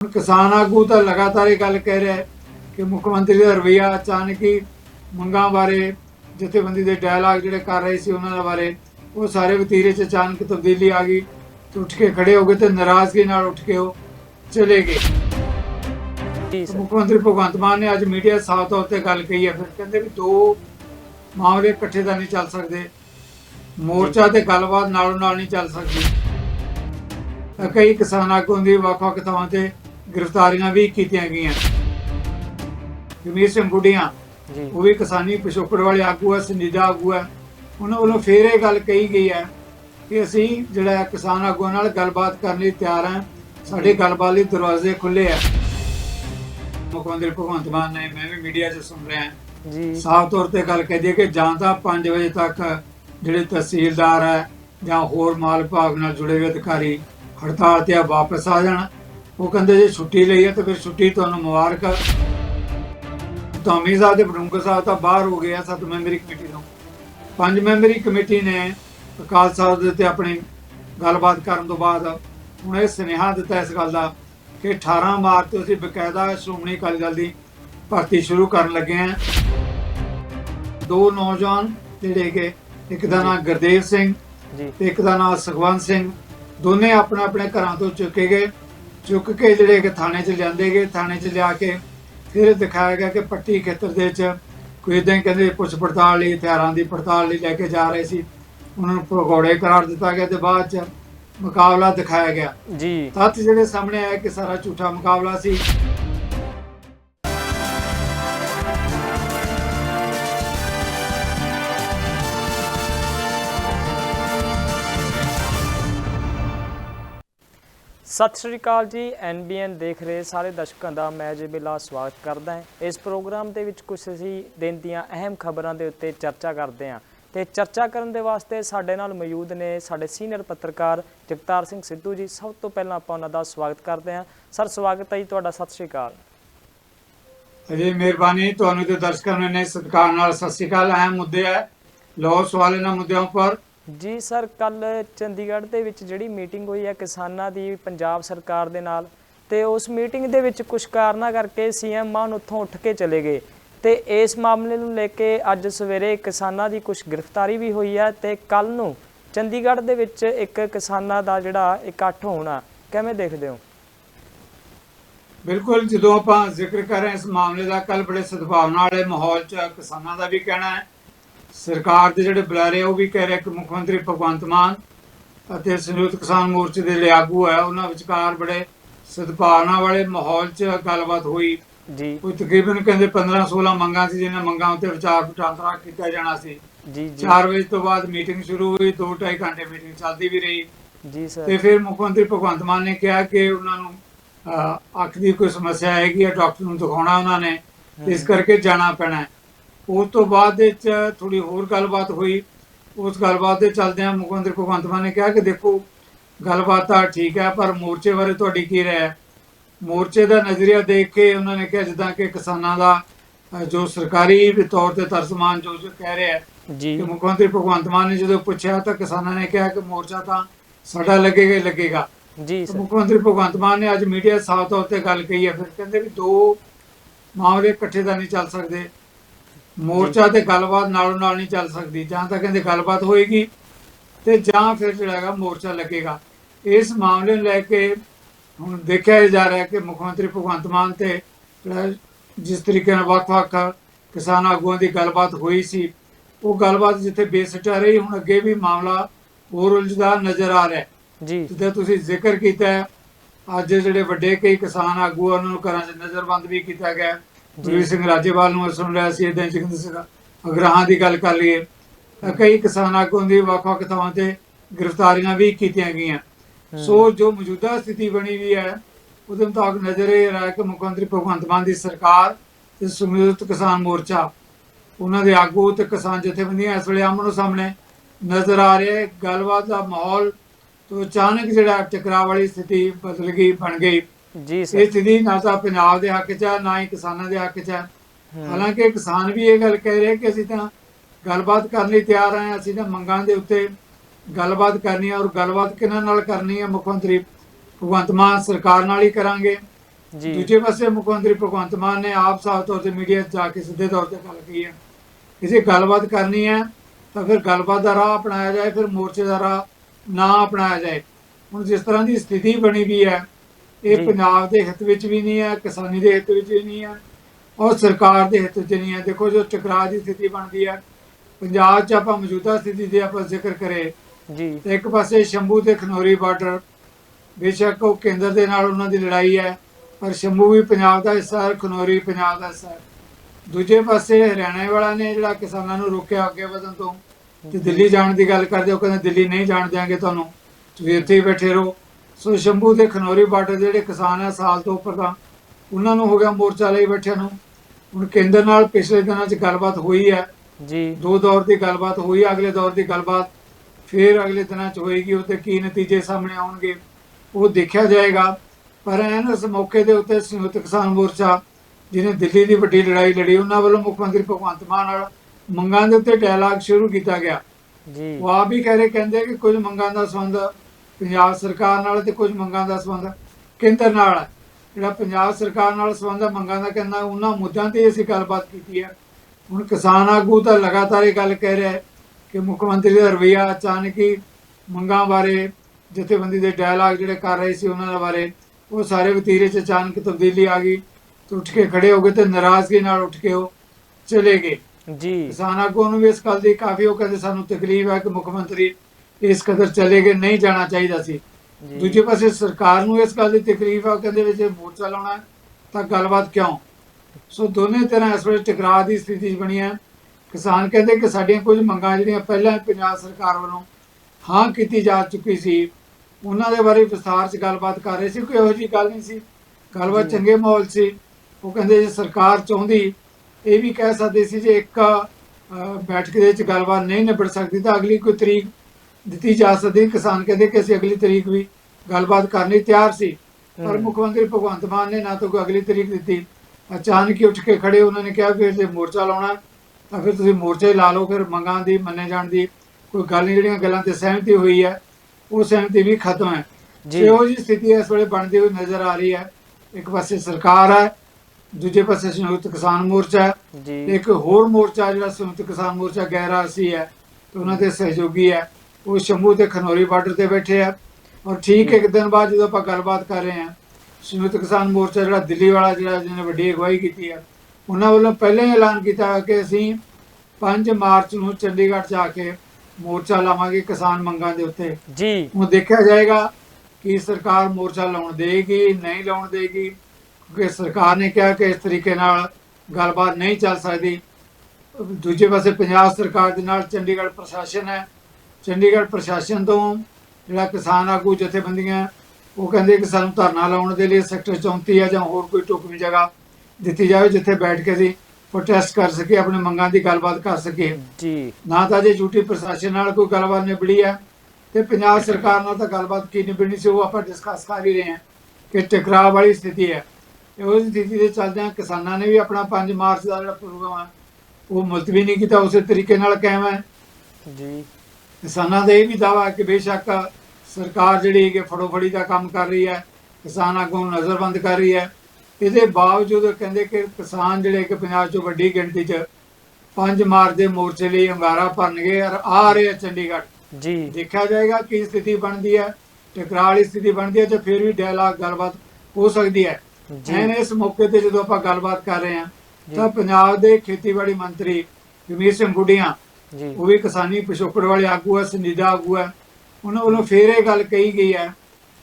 ਹੁਣ ਕਿਸਾਨ ਆਗੂ ਤਾਂ ਲਗਾਤਾਰ ਇਹ ਗੱਲ ਕਹਿ ਰਿਹਾ ਕਿ ਮੁੱਖ ਮੰਤਰੀ ਦਾ ਰਵਈਆ ਅਚਾਨਕ ਹੀ ਮੰਗਾਂ ਬਾਰੇ ਜਥੇਬੰਦੀ ਦੇ ਡਾਇਲਾਗ ਜਿਹੜੇ ਕਰ ਰਹੇ ਸੀ ਉਹਨਾਂ ਦੇ ਬਾਰੇ ਉਹ ਸਾਰੇ ਵਤੀਰੇ 'ਚ ਅਚਾਨਕ ਤਬਦੀਲੀ ਆ ਗਈ ਉੱਠ ਕੇ ਖੜੇ ਹੋ ਗਏ ਤੇ ਨਾਰਾਜ਼ਗੀ ਨਾਲ ਉੱਠ ਕੇ ਉਹ ਚਲੇ ਗਏ। ਮੁੱਖ ਮੰਤਰੀ ਭਗਵੰਤ ਮਾਨ ਨੇ ਅੱਜ ਮੀਡੀਆ ਸਾਫ਼ ਤੌਰ ਤੇ ਗੱਲ ਕਹੀ ਹੈ ਫਿਰ ਕਹਿੰਦੇ ਵੀ ਦੋ ਮਾਮਲੇ ਇਕੱਠੇ ਤਾਂ ਨਹੀਂ ਚੱਲ ਸਕਦੇ। ਮੋਰਚਾ ਤੇ ਗੱਲਬਾਤ ਨਾਲੋਂ ਨਾਲ ਨਹੀਂ ਚੱਲ ਸਕਦੀ। ਕਈ ਕਿਸਾਨ ਆਗੂਆਂ ਦੀ ਵੱਖ-ਵੱਖ ਥਾਵਾਂ ਤੇ ਗ੍ਰਿਫਤਾਰੀਆਂ ਵੀ ਕੀਤੀਆਂ ਗਈਆਂ। ਜਮੀਰ ਸਿੰਘ ਗੁੱਡੀਆਂ ਉਹ ਵੀ ਕਿਸਾਨੀ ਪਿਛੋਕੜ ਵਾਲੇ ਆਗੂ ਹੈ ਸੰਜੀਦਾ ਆਗੂ ਹੈ ਉਹਨਾਂ ਵੱਲੋਂ ਫੇਰ ਇਹ ਗੱਲ ਕਹੀ ਗਈ ਹੈ ਕਿ ਅਸੀਂ ਜਿਹੜਾ ਕਿਸਾਨ ਆਗੂਆਂ ਨਾਲ ਗੱਲਬਾਤ ਕਰਨ ਲਈ ਤਿਆਰ ਹਾਂ। ਸਾਡੇ ਗੱਲਬਾਤ ਲਈ ਦਰਵਾਜ਼ੇ ਖੁੱਲੇ ਆ। ਮੁੱਖ ਮੰਤਰੀ ਭਗਵੰਤ ਮਾਨ ਨੇ ਮੈਂ ਵੀ ਮੀਡੀਆ 'ਚ ਸੁਣ ਰਿਹਾ ਜੀ। ਸਾਫ਼ ਤੌਰ ਤੇ ਗੱਲ ਕਹਦੀ ਹੈ ਕਿ ਜਾਂ ਤਾਂ 5 ਵਜੇ ਤੱਕ ਜਿਹੜੇ ਤਹਿਸੀਲਦਾਰ ਹੈ ਜਾਂ ਹੋਰ ਮਾਲ ਵਿਭਾਗ ਨਾਲ ਜੁੜੇ ਹੋਏ ਅਧਿਕਾਰੀ ਹੜਤਾਲ ਤੇ ਵਾਪਸ ਆ ਜਾਣ। ਉਹ ਕਹਿੰਦੇ ਜੇ ਛੁੱਟੀ ਲਈ ਹੈ ਤਾਂ ਫਿਰ ਛੁੱਟੀ ਤੁਹਾਨੂੰ ਮੁਬਾਰਕ ਧਾਮੀ ਸਾਹਿਬ ਦੇ ਬਡੂੰਗਰ ਸਾਹਿਬ ਤਾਂ ਬਾਹਰ ਹੋ ਗਿਆ ਸੱਤ ਮੈਂਬਰੀ ਕਮੇਟੀ ਤੋਂ। ਪੰਜ ਮੈਂਬਰੀ ਕਮੇਟੀ ਨੇ ਅਕਾਲ ਸਾਹਿਬ ਦੇ ਤੇ ਆਪਣੀ ਗੱਲਬਾਤ ਕਰਨ ਤੋਂ ਬਾਅਦ ਹੁਣ ਇਹ ਸੁਨੇਹਾ ਦਿੱਤਾ ਇਸ ਗੱਲ ਦਾ ਕਿ 18 ਮਾਰਚ ਤੋਂ ਅਸੀਂ ਬਕਾਇਦਾ ਸ਼੍ਰੋਮਣੀ ਅਕਾਲੀ ਦਲ ਦੀ ਭਰਤੀ ਸ਼ੁਰੂ ਕਰਨ ਲੱਗੇ ਹਾਂ। ਦੋ ਨੌਜਵਾਨ ਜਿਹੜੇ ਕਿ ਇੱਕ ਦਾ ਨਾਮ ਗੁਰਦੇਵ ਸਿੰਘ ਜੀ। ਤੇ ਇੱਕ ਦਾ ਨਾਮ ਸੁਖਵੰਤ ਸਿੰਘ ਦੋਨੇ ਆਪਣੇ ਆਪਣੇ ਘਰਾਂ ਤੋਂ ਚੁੱਕੇ ਗਏ। ਚੁੱਕ ਕੇ ਜਿਹੜੇ ਕਿ ਥਾਣੇ 'ਚ ਲਿਆਂਦੇ ਗਏ ਥਾਣੇ 'ਚ ਲਿਆ ਕੇ ਫਿਰ ਦਿਖਾਇਆ ਗਿਆ ਕਿ ਪੱਟੀ ਖੇਤਰ ਦੇ ਵਿੱਚ ਕੋਈ ਇਦਾਂ ਹੀ ਕਹਿੰਦੇ ਪੁੱਛ ਪੜਤਾਲ ਲਈ ਹਥਿਆਰਾਂ ਦੀ ਪੜਤਾਲ ਲਈ ਲੈ ਕੇ ਜਾ ਰਹੇ ਸੀ। ਉਹਨਾਂ ਨੂੰ ਭਗੌੜੇ ਕਰਾਰ ਦਿੱਤਾ ਗਿਆ ਤੇ ਬਾਅਦ 'ਚ ਮੁਕਾਬਲਾ ਦਿਖਾਇਆ ਗਿਆ। ਜੀ। ਤੱਥ ਜਿਹੜੇ ਸਾਹਮਣੇ ਆਏ ਕਿ ਸਾਰਾ ਝੂਠਾ ਮੁਕਾਬਲਾ ਸੀ। ਸਤਿ ਸ਼੍ਰੀ ਅਕਾਲ ਜੀ ਐਨਬੀਐਨ ਦੇਖ ਰਹੇ ਸਾਰੇ ਦਰਸ਼ਕਾਂ ਦਾ ਮੈਂ ਜੀ ਬਿਲਾ ਸਵਾਗਤ ਕਰਦਾ ਹਾਂ। ਇਸ ਪ੍ਰੋਗਰਾਮ ਦੇ ਵਿੱਚ ਕੁਝ ਅਸੀਂ ਦਿਨ ਦੀਆਂ ਅਹਿਮ ਖਬਰਾਂ ਦੇ ਉੱਤੇ ਚਰਚਾ ਕਰਦੇ ਹਾਂ। ਤੇ ਚਰਚਾ ਕਰਨ ਦੇ ਵਾਸਤੇ ਸਾਡੇ ਨਾਲ ਮੌਜੂਦ ਨੇ ਸਾਡੇ ਸੀਨੀਅਰ ਪੱਤਰਕਾਰ ਜਗਤਾਰ ਸਿੰਘ ਸਿੱਧੂ ਜੀ। ਸਭ ਤੋਂ ਪਹਿਲਾਂ ਆਪਾਂ ਉਹਨਾਂ ਦਾ ਸਵਾਗਤ ਕਰਦੇ ਹਾਂ। ਸਰ, ਸਵਾਗਤ ਹੈ ਜੀ ਤੁਹਾਡਾ। ਸਤਿ ਸ਼੍ਰੀ ਅਕਾਲ। ਜੀ ਮਿਹਰਬਾਨੀ। ਤੁਹਾਨੂੰ ਤੇ ਦਰਸ਼ਕਾਂ ਨੇ ਸਤਿਕਾਰ ਨਾਲ ਸਤਿ ਸ਼੍ਰੀ ਅਕਾਲ। ਅਹਿਮ ਮੁੱਦੇ ਹੈ। ਲਾਹੌਰ ਸਵਾਲ ਇਹਨਾਂ ਮੁੱਦਿਆਂ ਉੱਪਰ। ਜੀ ਸਰ, ਕੱਲ ਚੰਡੀਗੜ੍ਹ ਦੇ ਵਿੱਚ ਜਿਹੜੀ ਮੀਟਿੰਗ ਹੋਈ ਹੈ ਕਿਸਾਨਾਂ ਦੀ ਪੰਜਾਬ ਸਰਕਾਰ ਦੇ ਨਾਲ, ਤੇ ਉਸ ਮੀਟਿੰਗ ਦੇ ਵਿੱਚ ਕੁਝ ਕਾਰਨਾਂ ਕਰਕੇ ਸੀਐਮ ਮਾਨ ਉੱਥੋਂ ਉੱਠ ਕੇ ਚਲੇ ਗਏ। ਤੇ ਇਸ ਮਾਮਲੇ ਨੂੰ ਲੈ ਕੇ ਅੱਜ ਸਵੇਰੇ ਕਿਸਾਨਾਂ ਦੀ ਕੁਝ ਗ੍ਰਿਫਤਾਰੀ ਵੀ ਹੋਈ ਹੈ ਤੇ ਕੱਲ ਨੂੰ ਚੰਡੀਗੜ੍ਹ ਦੇ ਵਿੱਚ ਇੱਕ ਕਿਸਾਨਾਂ ਦਾ ਜਿਹੜਾ ਇਕੱਠ ਹੋਣਾ, ਕਿਵੇਂ ਦੇਖਦੇ ਹੋ? ਬਿਲਕੁਲ, ਜਦੋਂ ਆਪਾਂ ਜ਼ਿਕਰ ਕਰ ਰਹੇ ਇਸ ਮਾਮਲੇ ਦਾ ਕੱਲ ਬੜੇ ਸਦਭਾਵਨਾ ਵਾਲੇ ਮਾਹੌਲ 'ਚ ਕਿਸਾਨਾਂ ਦਾ ਵੀ ਕਹਿਣਾ ਹੈ। ਸਰਕਾਰ ਦੇ ਜਿਹੜੇ ਬੁਲਾਰੇ ਉਹ ਵੀ ਕਹਿ ਰਹੇ ਕਿ ਮੁੱਖ ਮੰਤਰੀ ਭਗਵੰਤ ਮਾਨ ਅਤੇ ਸੰਯੁਕਤ ਕਿਸਾਨ ਮੋਰਚੇ ਦੇ ਜਿਹੜੇ ਆਗੂ ਹੈ ਉਹਨਾਂ ਵਿਚਕਾਰ ਬੜੇ ਸਦਭਾਵਨਾ ਵਾਲੇ ਮਾਹੌਲ 'ਚ ਗੱਲਬਾਤ ਹੋਈ। ਜੀ। ਕੋਈ ਤਕਰੀਬਨ ਕਹਿੰਦੇ 15 16 ਮੰਗਾਂ ਸੀ ਜਿਨ੍ਹਾਂ ਮੰਗਾਂ ਉੱਤੇ ਵਿਚਾਰ ਵਟਾਂਦਰਾ ਕੀਤਾ ਜਾਣਾ ਸੀ। ਜੀ ਜੀ। 4 ਵਜੇ ਤੋਂ ਬਾਅਦ ਮੀਟਿੰਗ ਸ਼ੁਰੂ ਹੋਈ 2.5 ਘੰਟੇ ਮੀਟਿੰਗ ਚੱਲਦੀ ਵੀ ਰਹੀ। ਜੀ ਤੇ ਸਰ ਫਿਰ ਮੁੱਖ ਮੰਤਰੀ ਭਗਵੰਤ ਮਾਨ ਨੇ ਕਿਹਾ ਕਿ ਉਹਨਾਂ ਨੂੰ ਅੱਖ ਦੀ ਕੋਈ ਸਮੱਸਿਆ ਹੈਗੀ ਹੈ ਡਾਕਟਰ ਨੂੰ ਦਿਖਾਉਣਾ ਉਹਨਾਂ ਨੇ ਤੇ ਇਸ ਕਰਕੇ ਜਾਣਾ ਪੈਣਾ। ਹੈ ਉਸ ਤੋਂ ਬਾਅਦ ਵਿੱਚ ਥੋੜੀ ਹੋਰ ਗੱਲਬਾਤ ਹੋਈ। ਉਸ ਗੱਲਬਾਤ ਦੇ ਚੱਲਦਿਆਂ ਮੁੱਖ ਮੰਤਰੀ ਭਗਵੰਤ ਮਾਨ ਨੇ ਕਿਹਾ ਕਿ ਦੇਖੋ ਗੱਲਬਾਤ ਤਾਂ ਠੀਕ ਹੈ ਪਰ ਮੋਰਚੇ ਬਾਰੇ ਤੁਹਾਡੀ ਕੀ ਰਾਏ ਹੈ? ਮੋਰਚੇ ਦਾ ਨਜ਼ਰੀਆ ਦੇਖ ਕੇ ਉਹਨਾਂ ਨੇ ਕਿਹਾ ਜਿੱਦਾਂ ਕਿ ਕਿਸਾਨਾਂ ਦਾ ਜੋ ਸਰਕਾਰੀ ਤੌਰ ਤੇ ਤਰਸਮਾਨ ਜੋ ਜੋ ਕਹਿ ਰਿਹਾ ਹੈ ਜੀ। ਕਿ ਮੁੱਖ ਮੰਤਰੀ ਭਗਵੰਤ ਮਾਨ ਨੇ ਜਦੋਂ ਪੁੱਛਿਆ ਤਾਂ ਕਿਸਾਨਾਂ ਨੇ ਕਿਹਾ ਕਿ ਮੋਰਚਾ ਤਾਂ ਸਾਡਾ ਲੱਗੇਗਾ ਹੀ ਲੱਗੇਗਾ। ਜੀ ਸਰ। ਮੁੱਖ ਮੰਤਰੀ ਭਗਵੰਤ ਮਾਨ ਨੇ ਅੱਜ ਮੀਡੀਆ ਸਾਫ਼ ਤੌਰ ਤੇ ਗੱਲ ਕਹੀ ਹੈ ਫਿਰ ਕਹਿੰਦੇ ਵੀ ਦੋ ਮਾਮਲੇ ਇਕੱਠੇ ਤਾਂ ਨਹੀਂ ਚੱਲ ਸਕਦੇ। ਮੋਰਚਾ ਤੇ ਗੱਲਬਾਤ ਨਾਲੋਂ ਨਾਲ ਨਹੀਂ ਚੱਲ ਸਕਦੀ। ਜਾਂ ਤਾਂ ਕਹਿੰਦੇ ਗੱਲਬਾਤ ਹੋਏਗੀ ਤੇ ਜਾਂ ਫਿਰ ਜਿਹੜਾ ਹੈਗਾ ਮੋਰਚਾ ਲੱਗੇਗਾ। ਇਸ ਮਾਮਲੇ ਨੂੰ ਲੈ ਕੇ ਹੁਣ ਦੇਖਿਆ ਜਾ ਰਿਹਾ ਕਿ ਮੁੱਖ ਮੰਤਰੀ ਭਗਵੰਤ ਮਾਨ ਤੇ ਜਿਹੜਾ ਜਿਸ ਤਰੀਕੇ ਨਾਲ ਵੱਖ-ਵੱਖ ਕਿਸਾਨ ਆਗੂਆਂ ਦੀ ਗੱਲਬਾਤ ਹੋਈ ਸੀ ਉਹ ਗੱਲਬਾਤ ਜਿੱਥੇ ਬੇਸਿੱਟਾ ਰਹੀ ਹੁਣ ਅੱਗੇ ਵੀ ਮਾਮਲਾ ਹੋਰ ਉਲਝਦਾ ਨਜ਼ਰ ਆ ਰਿਹਾ। ਜੀ। ਜਿੱਦਾਂ ਤੁਸੀਂ ਜ਼ਿਕਰ ਕੀਤਾ ਅੱਜ ਜਿਹੜੇ ਵੱਡੇ ਕਈ ਕਿਸਾਨ ਆਗੂ ਉਹਨਾਂ ਨੂੰ ਘਰਾਂ 'ਚ ਨਜ਼ਰਬੰਦ ਵੀ ਕੀਤਾ ਗਿਆ। ਗੁਰੂ ਸਿੰਘ ਰਾਜੇਵਾਲ ਨੂੰ ਸੁਣ ਰਿਹਾ ਸੀ ਇਦਾਂ ਚਿਕਨ ਸੀਗਾ ਅਗਰਾਹਾਂ ਦੀ ਗੱਲ ਕਰ ਲਈਏ ਤਾਂ ਕਈ ਕਿਸਾਨ ਆਗੂਆਂ ਦੀ ਵੱਖ-ਵੱਖ ਥਾਵਾਂ ਤੇ ਗ੍ਰਿਫਤਾਰੀਆਂ ਵੀ ਕੀਤੀਆਂ ਗਈਆਂ। ਸੋ ਜੋ ਮੌਜੂਦਾ ਸਥਿਤੀ ਬਣੀ ਹੋਈ ਹੈ ਉਹਦੇ ਮੁਤਾਬਕ ਨਜ਼ਰ ਇਹ ਰਿਹਾ ਕਿ ਮੁੱਖ ਮੰਤਰੀ ਭਗਵੰਤ ਮਾਨ ਦੀ ਸਰਕਾਰ ਤੇ ਸੰਯੁਕਤ ਕਿਸਾਨ ਮੋਰਚਾ ਉਹਨਾਂ ਦੇ ਆਗੂ ਤੇ ਕਿਸਾਨ ਜਥੇਬੰਦੀਆਂ ਇਸ ਵੇਲੇ ਆਮਣੋ ਸਾਹਮਣੇ ਨਜ਼ਰ ਆ ਰਹੇ ਹੈ। ਗੱਲਬਾਤ ਦਾ ਮਾਹੌਲ ਤੋਂ ਅਚਾਨਕ ਜਿਹੜਾ ਟਕਰਾਅ ਵਾਲੀ ਸਥਿਤੀ ਬਦਲ ਗਈ ਬਣ ਗਈ। ਜੀ ਇਹ ਸਰ ਸਥਿਤੀ ਨਾ ਤਾਂ ਪੰਜਾਬ ਦੇ ਹੱਕ 'ਚ ਹੈ ਨਾ ਹੀ ਕਿਸਾਨਾਂ ਦੇ ਹੱਕ 'ਚ ਹੈ। ਹਾਲਾਂਕਿ ਕਿਸਾਨ ਵੀ ਇਹ ਗੱਲ ਕਹਿ ਰਹੇ ਕਿ ਅਸੀਂ ਤਾਂ ਗੱਲਬਾਤ ਕਰਨ ਲਈ ਤਿਆਰ ਹਾਂ ਅਸੀਂ ਤਾਂ ਮੰਗਾਂ ਦੇ ਉੱਤੇ ਗੱਲਬਾਤ ਕਰਨੀ ਹੈ ਔਰ ਗੱਲਬਾਤ ਕਿਹਨਾਂ ਨਾਲ ਕਰਨੀ ਹੈ ਮੁੱਖ ਮੰਤਰੀ ਭਗਵੰਤ ਮਾਨ ਸਰਕਾਰ ਨਾਲ ਹੀ ਕਰਾਂਗੇ। ਜੀ। ਦੂਜੇ ਪਾਸੇ ਮੁੱਖ ਮੰਤਰੀ ਭਗਵੰਤ ਮਾਨ ਨੇ ਆਪ ਸਾਫ਼ ਤੌਰ ਤੇ ਮੀਡੀਆ 'ਚ ਜਾ ਕੇ ਸਿੱਧੇ ਤੌਰ ਤੇ ਗੱਲ ਕਹੀ ਹੈ ਕਿਸੇ ਗੱਲਬਾਤ ਕਰਨੀ ਹੈ ਤਾਂ ਫਿਰ ਗੱਲਬਾਤ ਦਾ ਰਾਹ ਅਪਣਾਇਆ ਜਾਏ ਫਿਰ ਮੋਰਚੇ ਦਾ ਰਾਹ ਨਾ ਅਪਣਾਇਆ ਜਾਏ। ਹੁਣ ਜਿਸ ਤਰ੍ਹਾਂ ਦੀ ਸਥਿਤੀ ਬਣੀ ਵੀ ਹੈ ਇਹ। ਪੰਜਾਬ ਦੇ ਹਿੱਤ ਵਿੱਚ ਵੀ ਨਹੀਂ ਹੈ ਕਿਸਾਨੀ ਦੇ ਹਿੱਤ ਵਿੱਚ ਵੀ ਨਹੀਂ ਹੈ ਔਰ ਸਰਕਾਰ ਦੇ ਹਿੱਤ ਵਿੱਚ ਨਹੀਂ ਹੈ। ਦੇਖੋ ਜੋ ਟਕਰਾਅ ਦੀ ਸਥਿਤੀ ਬਣਦੀ ਹੈ ਪੰਜਾਬ 'ਚ ਆਪਾਂ ਮੌਜੂਦਾ ਸਥਿਤੀ ਦੇ ਆਪਾਂ ਜ਼ਿਕਰ ਕਰੇ ਜੀ। ਇੱਕ ਪਾਸੇ ਸ਼ੰਭੂ ਤੇ ਖਨੌਰੀ ਬਾਰਡਰ ਬੇਸ਼ੱਕ ਉਹ ਕੇਂਦਰ ਦੇ ਨਾਲ ਉਹਨਾਂ ਦੀ ਲੜਾਈ ਹੈ ਪਰ ਸ਼ੰਭੂ ਵੀ ਪੰਜਾਬ ਦਾ ਹਿੱਸਾ ਹੈ ਖਨੌਰੀ ਪੰਜਾਬ ਦਾ ਹਿੱਸਾ ਹੈ। ਦੂਜੇ ਪਾਸੇ ਹਰਿਆਣਾ ਵਾਲਾ ਨੇ ਜਿਹੜਾ ਕਿਸਾਨਾਂ ਨੂੰ ਰੋਕਿਆ ਅੱਗੇ ਵਧਣ ਤੋਂ ਤੇ ਦਿੱਲੀ ਜਾਣ ਦੀ ਗੱਲ ਕਰਦੇ ਉਹ ਕਹਿੰਦੇ ਦਿੱਲੀ ਨਹੀਂ ਜਾਣ ਦਿਆਂਗੇ ਤੁਹਾਨੂੰ ਤੁਸੀਂ ਇੱਥੇ ਹੀ ਬੈਠੇ ਰਹੋ। ਸੋ ਸ਼ੰਭੂ ਤੇ ਖਨੌਰੀ ਬਾਰਡਰ ਜਿਹੜੇ ਕਿਸਾਨ ਆ ਸਾਲ ਤੋਂ ਉੱਪਰ ਦਾ ਉਹਨਾਂ ਨੂੰ ਹੋ ਗਿਆ ਮੋਰਚਾ ਲਈ ਬੈਠਿਆਂ ਨੂੰ। ਹੁਣ ਕੇਂਦਰ ਨਾਲ ਪਿਛਲੇ ਦਿਨਾਂ 'ਚ ਗੱਲਬਾਤ ਹੋਈ ਹੈ। ਜੀ। ਦੋ ਦੌਰ ਦੀ ਗੱਲਬਾਤ ਹੋਈ ਅਗਲੇ ਦੌਰ ਦੀ ਗੱਲਬਾਤ ਫਿਰ ਅਗਲੇ ਦਿਨਾਂ 'ਚ ਹੋਏਗੀ ਉਹਦੇ ਕੀ ਨਤੀਜੇ ਸਾਹਮਣੇ ਆਉਣਗੇ ਉਹ ਦੇਖਿਆ ਜਾਏਗਾ। ਪਰ ਇਸ ਮੌਕੇ ਦੇ ਉੱਤੇ ਸੰਯੁਕਤ ਕਿਸਾਨ ਮੋਰਚਾ ਜਿਹਨੇ ਦਿੱਲੀ ਦੀ ਵੱਡੀ ਲੜਾਈ ਲੜੀ ਉਹਨਾਂ ਵੱਲੋਂ ਮੁੱਖ ਮੰਤਰੀ ਭਗਵੰਤ ਮਾਨ ਨਾਲ ਮੰਗਾਂ ਦੇ ਉੱਤੇ ਡਾਇਲਾਗ ਸ਼ੁਰੂ ਕੀਤਾ ਗਿਆ। ਜੀ। ਉਹ ਆਪ ਵੀ ਕਹਿ ਰਹੇ ਕਹਿੰਦੇ ਕਿ ਕੁਝ ਮੰਗਾਂ ਦਾ ਸੰਬੰਧ ਪੰਜਾਬ ਸਰਕਾਰ ਨਾਲ ਤੇ ਕੁਝ ਮੰਗਾਂ ਦਾ ਸੰਬੰਧ ਕੇਂਦਰ ਨਾਲ ਹੈ ਜਿਹੜਾ ਪੰਜਾਬ ਸਰਕਾਰ ਨਾਲ ਸੰਬੰਧ ਮੰਗਾਂ ਦਾ ਕਹਿੰਦਾ ਉਹਨਾਂ ਮੁੱਦਿਆਂ ਤੇ ਅਸੀਂ ਗੱਲਬਾਤ ਕੀਤੀ ਹੈ ਹੁਣ ਕਿਸਾਨ ਆਗੂ ਤਾਂ ਲਗਾਤਾਰ ਇਹ ਗੱਲ ਕਹਿ ਰਿਹਾ ਕਿ ਮੁੱਖ ਮੰਤਰੀ ਦਾ ਰਵਈਆ ਅਚਾਨਕ ਹੀ ਮੰਗਾਂ ਬਾਰੇ ਜਥੇਬੰਦੀ ਦੇ ਡਾਇਲਾਗ ਜਿਹੜੇ ਕਰ ਰਹੇ ਸੀ ਉਹਨਾਂ ਦੇ ਬਾਰੇ ਉਹ ਸਾਰੇ ਵਤੀਰੇ 'ਚ ਅਚਾਨਕ ਤਬਦੀਲੀ ਆ ਗਈ। ਤੇ ਉੱਠ ਕੇ ਖੜੇ ਹੋ ਗਏ ਤੇ ਨਾਰਾਜ਼ਗੀ ਨਾਲ ਉੱਠ ਕੇ ਉਹ ਚਲੇ ਗਏ। ਜੀ। ਕਿਸਾਨ ਆਗੂਆਂ ਨੂੰ ਵੀ ਇਸ ਗੱਲ ਦੀ ਕਾਫੀ ਉਹ ਕਹਿੰਦੇ ਸਾਨੂੰ ਤਕਲੀਫ ਹੈ ਕਿ ਮੁੱਖ ਮੰਤਰੀ ਇਸ ਕਦਰ ਚਲੇ ਗਏ ਨਹੀਂ ਜਾਣਾ ਚਾਹੀਦਾ ਸੀ। ਜੀ। ਦੂਜੇ ਪਾਸੇ ਸਰਕਾਰ ਨੂੰ ਇਸ ਗੱਲ ਦੀ ਤਕਲੀਫ ਉਹ ਕਹਿੰਦੇ ਵਿੱਚ ਮੋਰਚਾ ਲਾਉਣਾ ਤਾਂ ਗੱਲਬਾਤ ਕਿਉਂ? ਸੋ ਦੋਨੇ ਤਰ੍ਹਾਂ ਇਸ ਵੇਲੇ ਟਕਰਾਅ ਦੀ ਸਥਿਤੀ ਬਣੀ ਹੈ। ਕਿਸਾਨ ਕਹਿੰਦੇ ਕਿ ਸਾਡੀਆਂ ਕੁਝ ਮੰਗਾਂ ਜਿਹੜੀਆਂ ਪਹਿਲਾਂ ਪੰਜਾਬ ਸਰਕਾਰ ਵੱਲੋਂ ਹਾਂ ਕੀਤੀ ਜਾ ਚੁੱਕੀ ਸੀ ਉਹਨਾਂ ਦੇ ਬਾਰੇ ਵਿਸਥਾਰ 'ਚ ਗੱਲਬਾਤ ਕਰ ਰਹੇ ਸੀ ਕੋਈ ਇਹੋ ਜਿਹੀ ਗੱਲ ਨਹੀਂ ਸੀ। ਗੱਲਬਾਤ ਜੀ। ਚੰਗੇ ਮਾਹੌਲ ਸੀ। ਉਹ ਕਹਿੰਦੇ ਜੇ ਸਰਕਾਰ ਚਾਹੁੰਦੀ ਇਹ ਵੀ ਕਹਿ ਸਕਦੀ ਸੀ ਜੇ ਇੱਕ ਬੈਠਕ ਦੇ ਵਿੱਚ ਗੱਲਬਾਤ ਨਹੀਂ ਨਿਬੜ ਸਕਦੀ ਤਾਂ ਅਗਲੀ ਕੋਈ ਤਰੀਕ ਦਿੱਤੀ ਜਾ ਸਕਦੀ। ਕਿਸਾਨ ਕਹਿੰਦੇ ਕਿ ਅਸੀਂ ਅਗਲੀ ਤਰੀਕ ਵੀ ਗੱਲਬਾਤ ਕਰਨ ਲਈ ਤਿਆਰ ਸੀ। ਪਰ। ਮੁੱਖ ਮੰਤਰੀ ਭਗਵੰਤ ਮਾਨ ਨੇ ਨਾ ਤਾਂ ਕੋਈ ਅਗਲੀ ਤਰੀਕ ਦਿੱਤੀ। ਅਚਾਨਕ ਹੀ ਉੱਠ ਕੇ ਖੜੇ ਉਹਨਾਂ ਨੇ ਕਿਹਾ ਕਿ ਜੇ ਮੋਰਚਾ ਲਾਉਣਾ ਤਾਂ ਫਿਰ ਤੁਸੀਂ ਮੋਰਚੇ ਲਾ ਲਓ ਫਿਰ ਮੰਗਾਂ ਦੀ ਮੰਨੇ ਜਾਣ ਦੀ ਕੋਈ ਗੱਲ ਨਹੀਂ। ਜਿਹੜੀਆਂ ਗੱਲਾਂ ਤੇ ਸਹਿਮਤੀ ਹੋਈ ਹੈ ਉਹ ਸਹਿਮਤੀ ਵੀ ਖਤਮ ਹੈ। ਉਹ ਜੀ ਸਥਿਤੀ ਇਸ ਵੇਲੇ ਬਣਦੀ ਹੋਈ ਨਜ਼ਰ ਆ ਰਹੀ ਹੈ। ਇੱਕ ਪਾਸੇ ਸਰਕਾਰ ਹੈ ਦੂਜੇ ਪਾਸੇ ਸੰਯੁਕਤ ਕਿਸਾਨ ਮੋਰਚਾ ਹੈ। ਇੱਕ ਹੋਰ ਮੋਰਚਾ ਜਿਹੜਾ ਸੰਯੁਕਤ ਕਿਸਾਨ ਮੋਰਚਾ ਗੈਰ ਸੀ ਹੈ ਤੇ ਉਹਨਾਂ ਦੇ ਸਹਿਯੋਗੀ ਹੈ। ਉਹ ਸ਼ੰਭੂ ਤੇ ਖਨੌਰੀ ਬਾਰਡਰ ਤੇ ਬੈਠੇ ਆ। ਔਰ ਠੀਕ ਇੱਕ ਦਿਨ ਬਾਅਦ ਜਦੋਂ ਆਪਾਂ ਗੱਲਬਾਤ ਕਰ ਰਹੇ ਹਾਂ ਸੰਯੁਕਤ ਕਿਸਾਨ ਮੋਰਚਾ ਜਿਹੜਾ ਦਿੱਲੀ ਵਾਲਾ ਜਿਹੜਾ ਜਿਹਨੇ ਵੱਡੀ ਅਗਵਾਈ ਕੀਤੀ ਹੈ ਉਹਨਾਂ ਵੱਲੋਂ ਪਹਿਲਾਂ ਹੀ ਐਲਾਨ ਕੀਤਾ ਕਿ ਅਸੀਂ 5 ਮਾਰਚ ਨੂੰ ਚੰਡੀਗੜ੍ਹ ਜਾ ਕੇ ਮੋਰਚਾ ਲਾਵਾਂਗੇ ਕਿਸਾਨ ਮੰਗਾਂ ਦੇ ਉੱਤੇ। ਜੀ। ਹੁਣ ਦੇਖਿਆ ਜਾਏਗਾ ਕਿ ਸਰਕਾਰ ਮੋਰਚਾ ਲਾਉਣ ਦੇਗੀ ਨਹੀਂ ਲਾਉਣ ਦੇਗੀ ਕਿਉਂਕਿ ਸਰਕਾਰ ਨੇ ਕਿਹਾ ਕਿ ਇਸ ਤਰੀਕੇ ਨਾਲ ਗੱਲਬਾਤ ਨਹੀਂ ਚੱਲ ਸਕਦੀ। ਦੂਜੇ ਪਾਸੇ ਪੰਜਾਬ ਸਰਕਾਰ ਦੇ ਨਾਲ ਚੰਡੀਗੜ੍ਹ ਪ੍ਰਸ਼ਾਸਨ ਹੈ। ਚੰਡੀਗੜ੍ਹ ਪ੍ਰਸ਼ਾਸਨ ਤੋਂ ਜਿਹੜਾ ਕਿਸਾਨ ਆਗੂ ਜਥੇਬੰਦੀਆਂ ਉਹ ਕਹਿੰਦੇ ਕਿ ਸਾਨੂੰ ਧਰਨਾ ਲਾਉਣ ਦੇ ਲਈ ਸੈਕਟਰ 34 ਜਾਂ ਜਾਂ ਹੋਰ ਕੋਈ ਟੁਕਵੀਂ ਜਗ੍ਹਾ ਦਿੱਤੀ ਜਾਵੇ ਜਿੱਥੇ ਬੈਠ ਕੇ ਅਸੀਂ ਪ੍ਰੋਟੈਸਟ ਕਰ ਸਕੀਏ ਆਪਣੇ ਮੰਗਾਂ ਦੀ ਗੱਲਬਾਤ ਕਰ ਸਕੀਏ। ਜੀ। ਨਾ ਤਾਂ ਜੇ ਯੂਟੀ ਪ੍ਰਸ਼ਾਸਨ ਨਾਲ ਕੋਈ ਗੱਲਬਾਤ ਨਿਬੜੀ ਹੈ ਤੇ ਪੰਜਾਬ ਸਰਕਾਰ ਨਾਲ ਤਾਂ ਗੱਲਬਾਤ ਕੀ ਨਿਬੜਨੀ ਸੀ ਉਹ ਆਪਾਂ ਡਿਸਕਸ ਕਰ ਹੀ ਰਹੇ ਹਾਂ ਕਿ ਟਕਰਾਅ ਵਾਲੀ ਸਥਿਤੀ ਹੈ। ਤੇ ਉਸ ਸਥਿਤੀ ਦੇ ਚੱਲਦਿਆਂ ਕਿਸਾਨਾਂ ਨੇ ਵੀ ਆਪਣਾ 5 ਮਾਰਚ ਦਾ ਜਿਹੜਾ ਪ੍ਰੋਗਰਾਮ ਹੈ ਉਹ ਮੁਲਤਵੀ ਨਹੀਂ ਕੀਤਾ ਉਸੇ ਤਰੀਕੇ ਨਾਲ ਕਾਇਮ ਹੈ। ਜੀ। ਕਿਸਾਨਾਂ ਦਾ ਇਹ ਵੀ ਦਾਵਾ ਹੈ ਕਿ ਬੇਸ਼ੱਕ ਸਰਕਾਰ ਜਿਹੜੀ ਹੈ ਕਿ ਫੜੋਫੜੀ ਦਾ ਕੰਮ ਕਰ ਰਹੀ ਹੈ ਕਿਸਾਨ ਨੂੰ ਨਜ਼ਰਬੰਦ ਕਰ ਰਹੀ ਹੈ। ਇਹਦੇ ਬਾਵਜੂਦ ਕਹਿੰਦੇ ਕਿ ਕਿਸਾਨ ਜਿਹੜੇ ਕਿ ਪੰਜਾਬ 'ਚੋਂ ਵੱਡੀ ਗਿਣਤੀ 'ਚ 5 ਮਾਰਚ ਦੇ ਮੋਰਚੇ ਲਈ ਅੰਗਾਰਾ ਭਰਨਗੇ ਔਰ ਆ ਰਹੇ ਚੰਡੀਗੜ੍ਹ। ਜੀ। ਦੇਖਿਆ ਜਾਏਗਾ ਕੀ ਸਥਿਤੀ ਬਣਦੀ ਹੈ ਟਕਰਾਅ ਵਾਲੀ ਸਥਿਤੀ ਬਣਦੀ ਹੈ ਤੇ ਫਿਰ ਵੀ ਡਾਇਲਾਗ ਗੱਲਬਾਤ ਹੋ ਸਕਦੀ ਹੈ। ਜੀ। ਐਨ ਇਸ ਮੌਕੇ ਤੇ ਜਦੋਂ ਆਪਾਂ ਗੱਲਬਾਤ ਕਰ ਰਹੇ ਹਾਂ ਜੀ। ਤਾਂ ਪੰਜਾਬ ਦੇ ਖੇਤੀਬਾੜੀ ਮੰਤਰੀ ਰਮੇਸ਼ ਸਿੰਘ ਗੁੱਡੀਆਂ ਜੀ। ਉਹ ਵੀ ਕਿਸਾਨੀ ਪਿਛੋਕੜ ਵਾਲੇ ਆਗੂ ਹੈ ਸੰਜੀਦਾ ਆਗੂ ਹੈ ਉਹਨਾਂ ਵੱਲੋਂ ਫੇਰ ਇਹ ਗੱਲ ਕਹੀ ਗਈ ਹੈ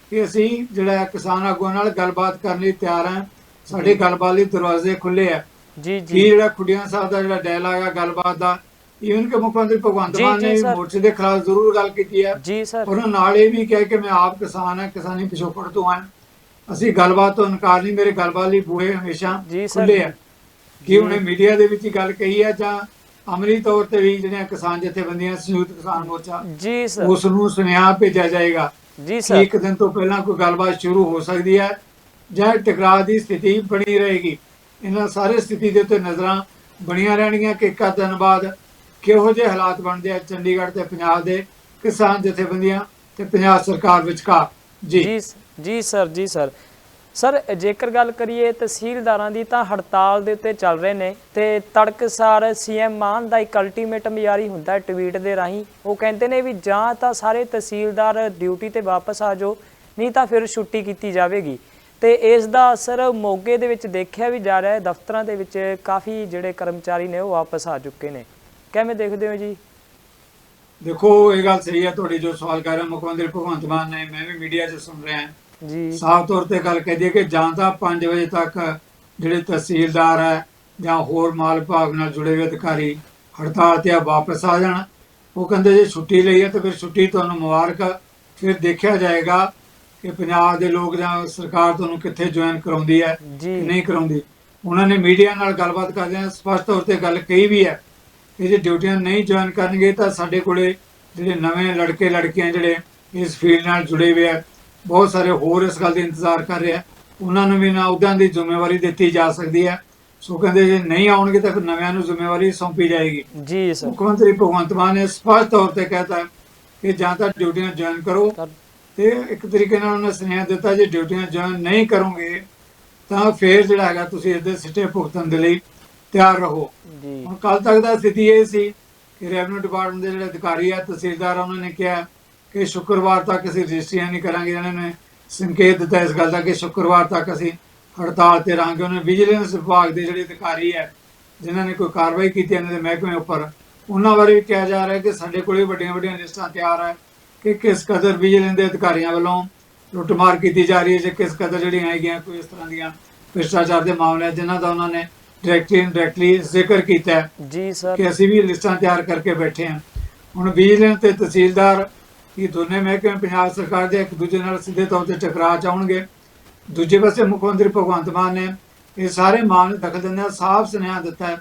ਕਿ ਅਸੀਂ ਜਿਹੜਾ ਕਿਸਾਨ ਆਗੂਆਂ ਨਾਲ ਗੱਲਬਾਤ ਕਰਨ ਲਈ ਤਿਆਰ ਹਾਂ। ਸਾਡੇ ਗੱਲਬਾਤ ਲਈ ਦਰਵਾਜ਼ੇ ਖੁੱਲੇ ਆ। ਜੀ ਜੀ। ਜਿਹੜਾ ਖੁੱਡੀਆਂ ਸਾਹਿਬ ਦਾ ਜਿਹੜਾ ਡਾਇਲਾਗ ਹੈ ਗੱਲਬਾਤ ਦਾ ਈਵਨ ਕਿ ਮੁੱਖ ਮੰਤਰੀ ਭਗਵੰਤ ਮਾਨ ਨੇ। ਮੋਰਚੇ ਦੇ ਖਿਲਾਫ ਜ਼ਰੂਰ ਗੱਲ ਕੀਤੀ ਹੈ। ਜੀ ਸਰ। ਉਹਨਾਂ ਨਾਲ ਇਹ ਵੀ ਕਿਹਾ ਕਿ ਮੈਂ ਆਪ ਕਿਸਾਨ ਹਾਂ ਕਿਸਾਨੀ ਪਿਛੋਕੜ ਤੋਂ ਹਾਂ। ਅਸੀਂ ਗੱਲਬਾਤ ਤੋਂ ਇਨਕਾਰ ਨਹੀਂ ਮੇਰੇ ਗੱਲਬਾਤ ਲਈ ਬੂਹੇ ਹਮੇਸ਼ਾ। ਖੁੱਲੇ ਆ। ਕਿ ਉਹਨੇ ਮੀਡੀਆ ਦੇ ਵਿੱਚ ਹੀ ਗੱਲ ਕਹੀ ਹੈ ਜਾਂ ਅਮਲੀ ਤੌਰ ਤੇ ਵੀ ਜਿਹੜੀਆਂ ਕਿਸਾਨ ਜਥੇਬੰਦੀਆਂ ਸੰਯੁਕਤ ਕਿਸਾਨ ਮੋਰਚਾ ਜੀ ਸਰ। ਉਸ ਨੂੰ ਸੁਨੇਹਾ ਭੇਜਿਆ ਜਾਏਗਾ ਜੀ ਸਰ। ਇੱਕ ਦਿਨ ਤੋਂ ਪਹਿਲਾਂ ਕੋਈ ਗੱਲਬਾਤ ਸ਼ੁਰੂ ਹੋ ਸਕਦੀ ਹੈ ਜਾਂ ਟਕਰਾਅ ਦੀ ਸਥਿਤੀ ਬਣੀ ਰਹੇਗੀ। ਇਹਨਾਂ ਸਾਰੇ ਸਥਿਤੀ ਦੇ ਉੱਤੇ ਨਜ਼ਰਾਂ ਬਣੀਆਂ ਰਹਿਣਗੀਆਂ ਕਿ ਇੱਕ ਦਿਨ ਬਾਅਦ ਕਿਹੋ ਜਿਹੇ ਹਾਲਾਤ ਬਣਦੇ ਆ ਚੰਡੀਗੜ੍ਹ ਤੇ ਪੰਜਾਬ ਦੇ ਕਿਸਾਨ ਜਥੇਬੰਦੀਆਂ ਤੇ ਪੰਜਾਬ ਸਰਕਾਰ ਵਿਚਕਾਰ। ਜੀ। ਜੀ ਸਰ ਜੀ ਸਰ। ਸਰ, ਜੇਕਰ ਗੱਲ ਕਰੀਏ ਤਹਿਸੀਲਦਾਰਾਂ ਦੀ ਤਾਂ ਹੜਤਾਲ ਦੇ ਉੱਤੇ ਚੱਲ ਰਹੇ ਨੇ ਤੇ ਤੜਕਸਾਰ ਸੀਐਮ ਮਾਨ ਦਾ ਇੱਕ ਅਲਟੀਮੇਟਮ ਜਾਰੀ ਹੁੰਦਾ ਹੈ ਟਵੀਟ ਦੇ ਰਾਹੀਂ। ਉਹ ਕਹਿੰਦੇ ਨੇ ਵੀ ਜਾਂ ਤਾਂ ਸਾਰੇ ਤਹਿਸੀਲਦਾਰ ਡਿਊਟੀ ਤੇ ਵਾਪਸ ਆ ਜਾਓ, ਨਹੀਂ ਤਾਂ ਫਿਰ ਛੁੱਟੀ ਕੀਤੀ ਜਾਵੇਗੀ। ਤੇ ਇਸ ਦਾ ਅਸਰ ਮੋਗੇ ਦੇ ਵਿੱਚ ਦੇਖਿਆ ਵੀ ਜਾ ਰਿਹਾ ਹੈ। ਦਫ਼ਤਰਾਂ ਦੇ ਵਿੱਚ ਕਾਫੀ ਜਿਹੜੇ ਕਰਮਚਾਰੀ ਨੇ ਉਹ ਵਾਪਸ ਆ ਚੁੱਕੇ ਨੇ। ਕਿਵੇਂ ਦੇਖਦੇ ਹੋ ਜੀ? ਦੇਖੋ, ਇਹ ਗੱਲ ਸਹੀ ਹੈ। ਤੁਹਾਡੀ ਜੋ ਸਵਾਲ ਕਰ ਰਹੇ ਮੁੱਖ ਮੰਤਰੀ ਭਗਵੰਤ ਮਾਨ ਨੇ, ਮੈਂ ਵੀ ਮੀਡੀਆ 'ਚ ਸੁਣ ਰਿਹਾ ਜੀ। ਸਾਫ਼ ਤੌਰ ਤੇ ਗੱਲ ਕਹਦੀ ਹੈ ਕਿ ਜਾਂ ਤਾਂ 5 ਵਜੇ ਤੱਕ ਜਿਹੜੇ ਤਹਿਸੀਲਦਾਰ ਹੈ ਜਾਂ ਹੋਰ ਮਾਲ ਵਿਭਾਗ ਨਾਲ ਜੁੜੇ ਹੋਏ ਅਧਿਕਾਰੀ ਹੜਤਾਲ ਤੇ ਆ ਵਾਪਸ ਆ ਜਾਣ। ਉਹ ਕਹਿੰਦੇ ਜੇ ਛੁੱਟੀ ਲਈ ਹੈ ਤਾਂ ਫਿਰ ਛੁੱਟੀ ਤੁਹਾਨੂੰ ਮੁਬਾਰਕ ਫਿਰ ਦੇਖਿਆ ਜਾਏਗਾ ਕਿ ਪੰਜਾਬ ਦੇ ਲੋਕ ਜਾਂ ਸਰਕਾਰ ਤੁਹਾਨੂੰ ਕਿੱਥੇ ਜੁਆਇਨ ਕਰਾਉਂਦੀ ਹੈ ਕਿ ਨਹੀਂ ਕਰਾਉਂਦੀ। ਉਹਨਾਂ ਨੇ ਮੀਡੀਆ ਨਾਲ ਗੱਲਬਾਤ ਕਰਦਿਆਂ ਸਪਸ਼ਟ ਤੌਰ ਤੇ ਗੱਲ ਕਹੀ ਵੀ ਹੈ ਕਿ ਜੇ ਡਿਊਟੀਆਂ ਨਹੀਂ ਜੁਆਇਨ ਕਰਨਗੇ ਤਾਂ ਸਾਡੇ ਕੋਲੇ ਜਿਹੜੇ ਨਵੇਂ ਲੜਕੇ ਲੜਕੀਆਂ ਜਿਹੜੇ ਇਸ ਫੀਲਡ ਨਾਲ ਜੁੜੇ ਹੋਏ ਆ ਬਹੁਤ ਸਾਰੇ ਹੋਰ ਇਸ ਗੱਲ ਦਾ ਇੰਤਜ਼ਾਰ ਕਰ ਰਹੇ ਆ ਉਹਨਾਂ ਨੂੰ ਵੀ ਨਾ ਉਹਦਾਂ ਦੀ ਜ਼ਿੰਮੇਵਾਰੀ ਦਿੱਤੀ ਜਾ ਸਕਦੀ ਹੈ। ਸੋ ਕਹਿੰਦੇ ਜੇ ਨਹੀਂ ਆਉਣਗੇ ਤਾਂ ਨਵਿਆਂ ਨੂੰ ਜ਼ਿੰਮੇਵਾਰੀ ਸੌਂਪੀ ਜਾਏਗੀ। ਜੀ ਸਰ। ਮੁੱਖ ਮੰਤਰੀ ਭਗਵੰਤ ਮਾਨ ਨੇ ਸਪਸ਼ਟ ਤੌਰ ਤੇ ਕਹਿਤਾ ਕਿ ਜਾਂ ਤਾਂ ਡਿਊਟੀਆਂ ਜੁਆਇਨ ਕਰੋ ਤਾਂ- ਇੱਕ ਤਰੀਕੇ ਨਾਲ ਉਹਨੇ ਸੁਨੇਹਾ ਦਿੱਤਾ ਜੇ ਡਿਊਟੀਆਂ ਜੁਆਇਨ ਨਹੀਂ ਕਰੋਗੇ ਤਾਂ ਫੇਰ ਜਿਹੜਾ ਹੈਗਾ ਤੁਸੀਂ ਇਹਦੇ ਸਿੱਟੇ ਭੁਗਤਣ ਦੇ ਲਈ ਤਿਆਰ ਰਹੋ। ਜੀ। ਹੁਣ ਕੱਲ ਤੱਕ ਦਾ ਸਥਿਤੀ ਇਹ ਸੀ ਕਿ ਰੈਵਨਿਊ ਡਿਪਾਰਟਮੈਂਟ ਦੇ ਜਿਹੜੇ ਅਧਿਕਾਰੀ ਆ ਤਹਿਸੀਲਦਾਰ ਉਹਨਾਂ ਨੇ ਕਿਹਾ ਕਿ ਸ਼ੁੱਕਰਵਾਰ ਤੱਕ ਅਸੀਂ ਰਜਿਸਟਰੀਆਂ ਨਹੀਂ ਕਰਾਂਗੇ ਇਹਨਾਂ ਨੇ। ਸੰਕੇਤ ਦਿੱਤਾ ਇਸ ਗੱਲ ਦਾ ਕਿ ਸ਼ੁੱਕਰਵਾਰ ਤੱਕ ਅਸੀਂ ਹੜਤਾਲ ਤੇ ਰਹਾਂਗੇ। ਉਹਨੇ ਵਿਜੀਲੈਂਸ ਵਿਭਾਗ ਦੇ ਜਿਹੜੇ ਅਧਿਕਾਰੀ ਹੈ ਜਿਨ੍ਹਾਂ ਨੇ ਕੋਈ ਕਾਰਵਾਈ ਕੀਤੀ ਇਹਨਾਂ ਦੇ ਮਹਿਕਮੇ ਉੱਪਰ ਉਹਨਾਂ ਬਾਰੇ ਵੀ ਕਿਹਾ ਜਾ ਰਿਹਾ ਹੈ ਕਿ ਸਾਡੇ ਕੋਲੇ ਵੱਡੀਆਂ ਵੱਡੀਆਂ ਲਿਸਟਾਂ ਤਿਆਰ ਹੈ ਕਿ ਕਿਸ ਕਦਰ ਵਿਜੀਲੈਂਸ ਦੇ ਅਧਿਕਾਰੀਆਂ ਵੱਲੋਂ ਲੁੱਟਮਾਰ ਕੀਤੀ ਜਾ ਰਹੀ ਹੈ ਜਾਂ ਕਿਸ ਕਦਰ ਜਿਹੜੀਆਂ ਹੈਗੀਆਂ ਕੋਈ ਇਸ ਤਰ੍ਹਾਂ ਦੀਆਂ ਭ੍ਰਿਸ਼ਟਾਚਾਰ ਦੇ ਮਾਮਲੇ ਜਿਨ੍ਹਾਂ ਦਾ ਉਹਨਾਂ ਨੇ ਡਾਇਰੈਕਟਲੀ ਇਨਡਾਇਰੈਕਟਲੀ ਜ਼ਿਕਰ ਕੀਤਾ ਹੈ ਜੀ ਸਰ। ਕਿ ਅਸੀਂ ਵੀ ਲਿਸਟਾਂ ਤਿਆਰ ਕਰਕੇ ਬੈਠੇ ਹਾਂ। ਹੁਣ ਵਿਜੀਲੈਂਸ ਤੇ ਤਹਿਸੀਲਦਾਰ ਇਹ ਦੋਨੇ ਮਹਿਕਮੇ ਪੰਜਾਬ ਸਰਕਾਰ ਦੇ ਇੱਕ ਦੂਜੇ ਨਾਲ ਸਿੱਧੇ ਤੌਰ ਤੇ ਟਕਰਾ ਚਾਉਣਗੇ ਦੂਜੇ ਪਾਸੇ ਮੁੱਖ ਮੰਤਰੀ ਭਗਵੰਤ ਮਾਨ ਨੇ ਇਹ ਸਾਰੇ ਮਾਮਲੇ ਦਖਲ ਦਿੰਦਿਆਂ ਸਾਫ਼ ਸੁਨੇਹਾ ਦਿੱਤਾ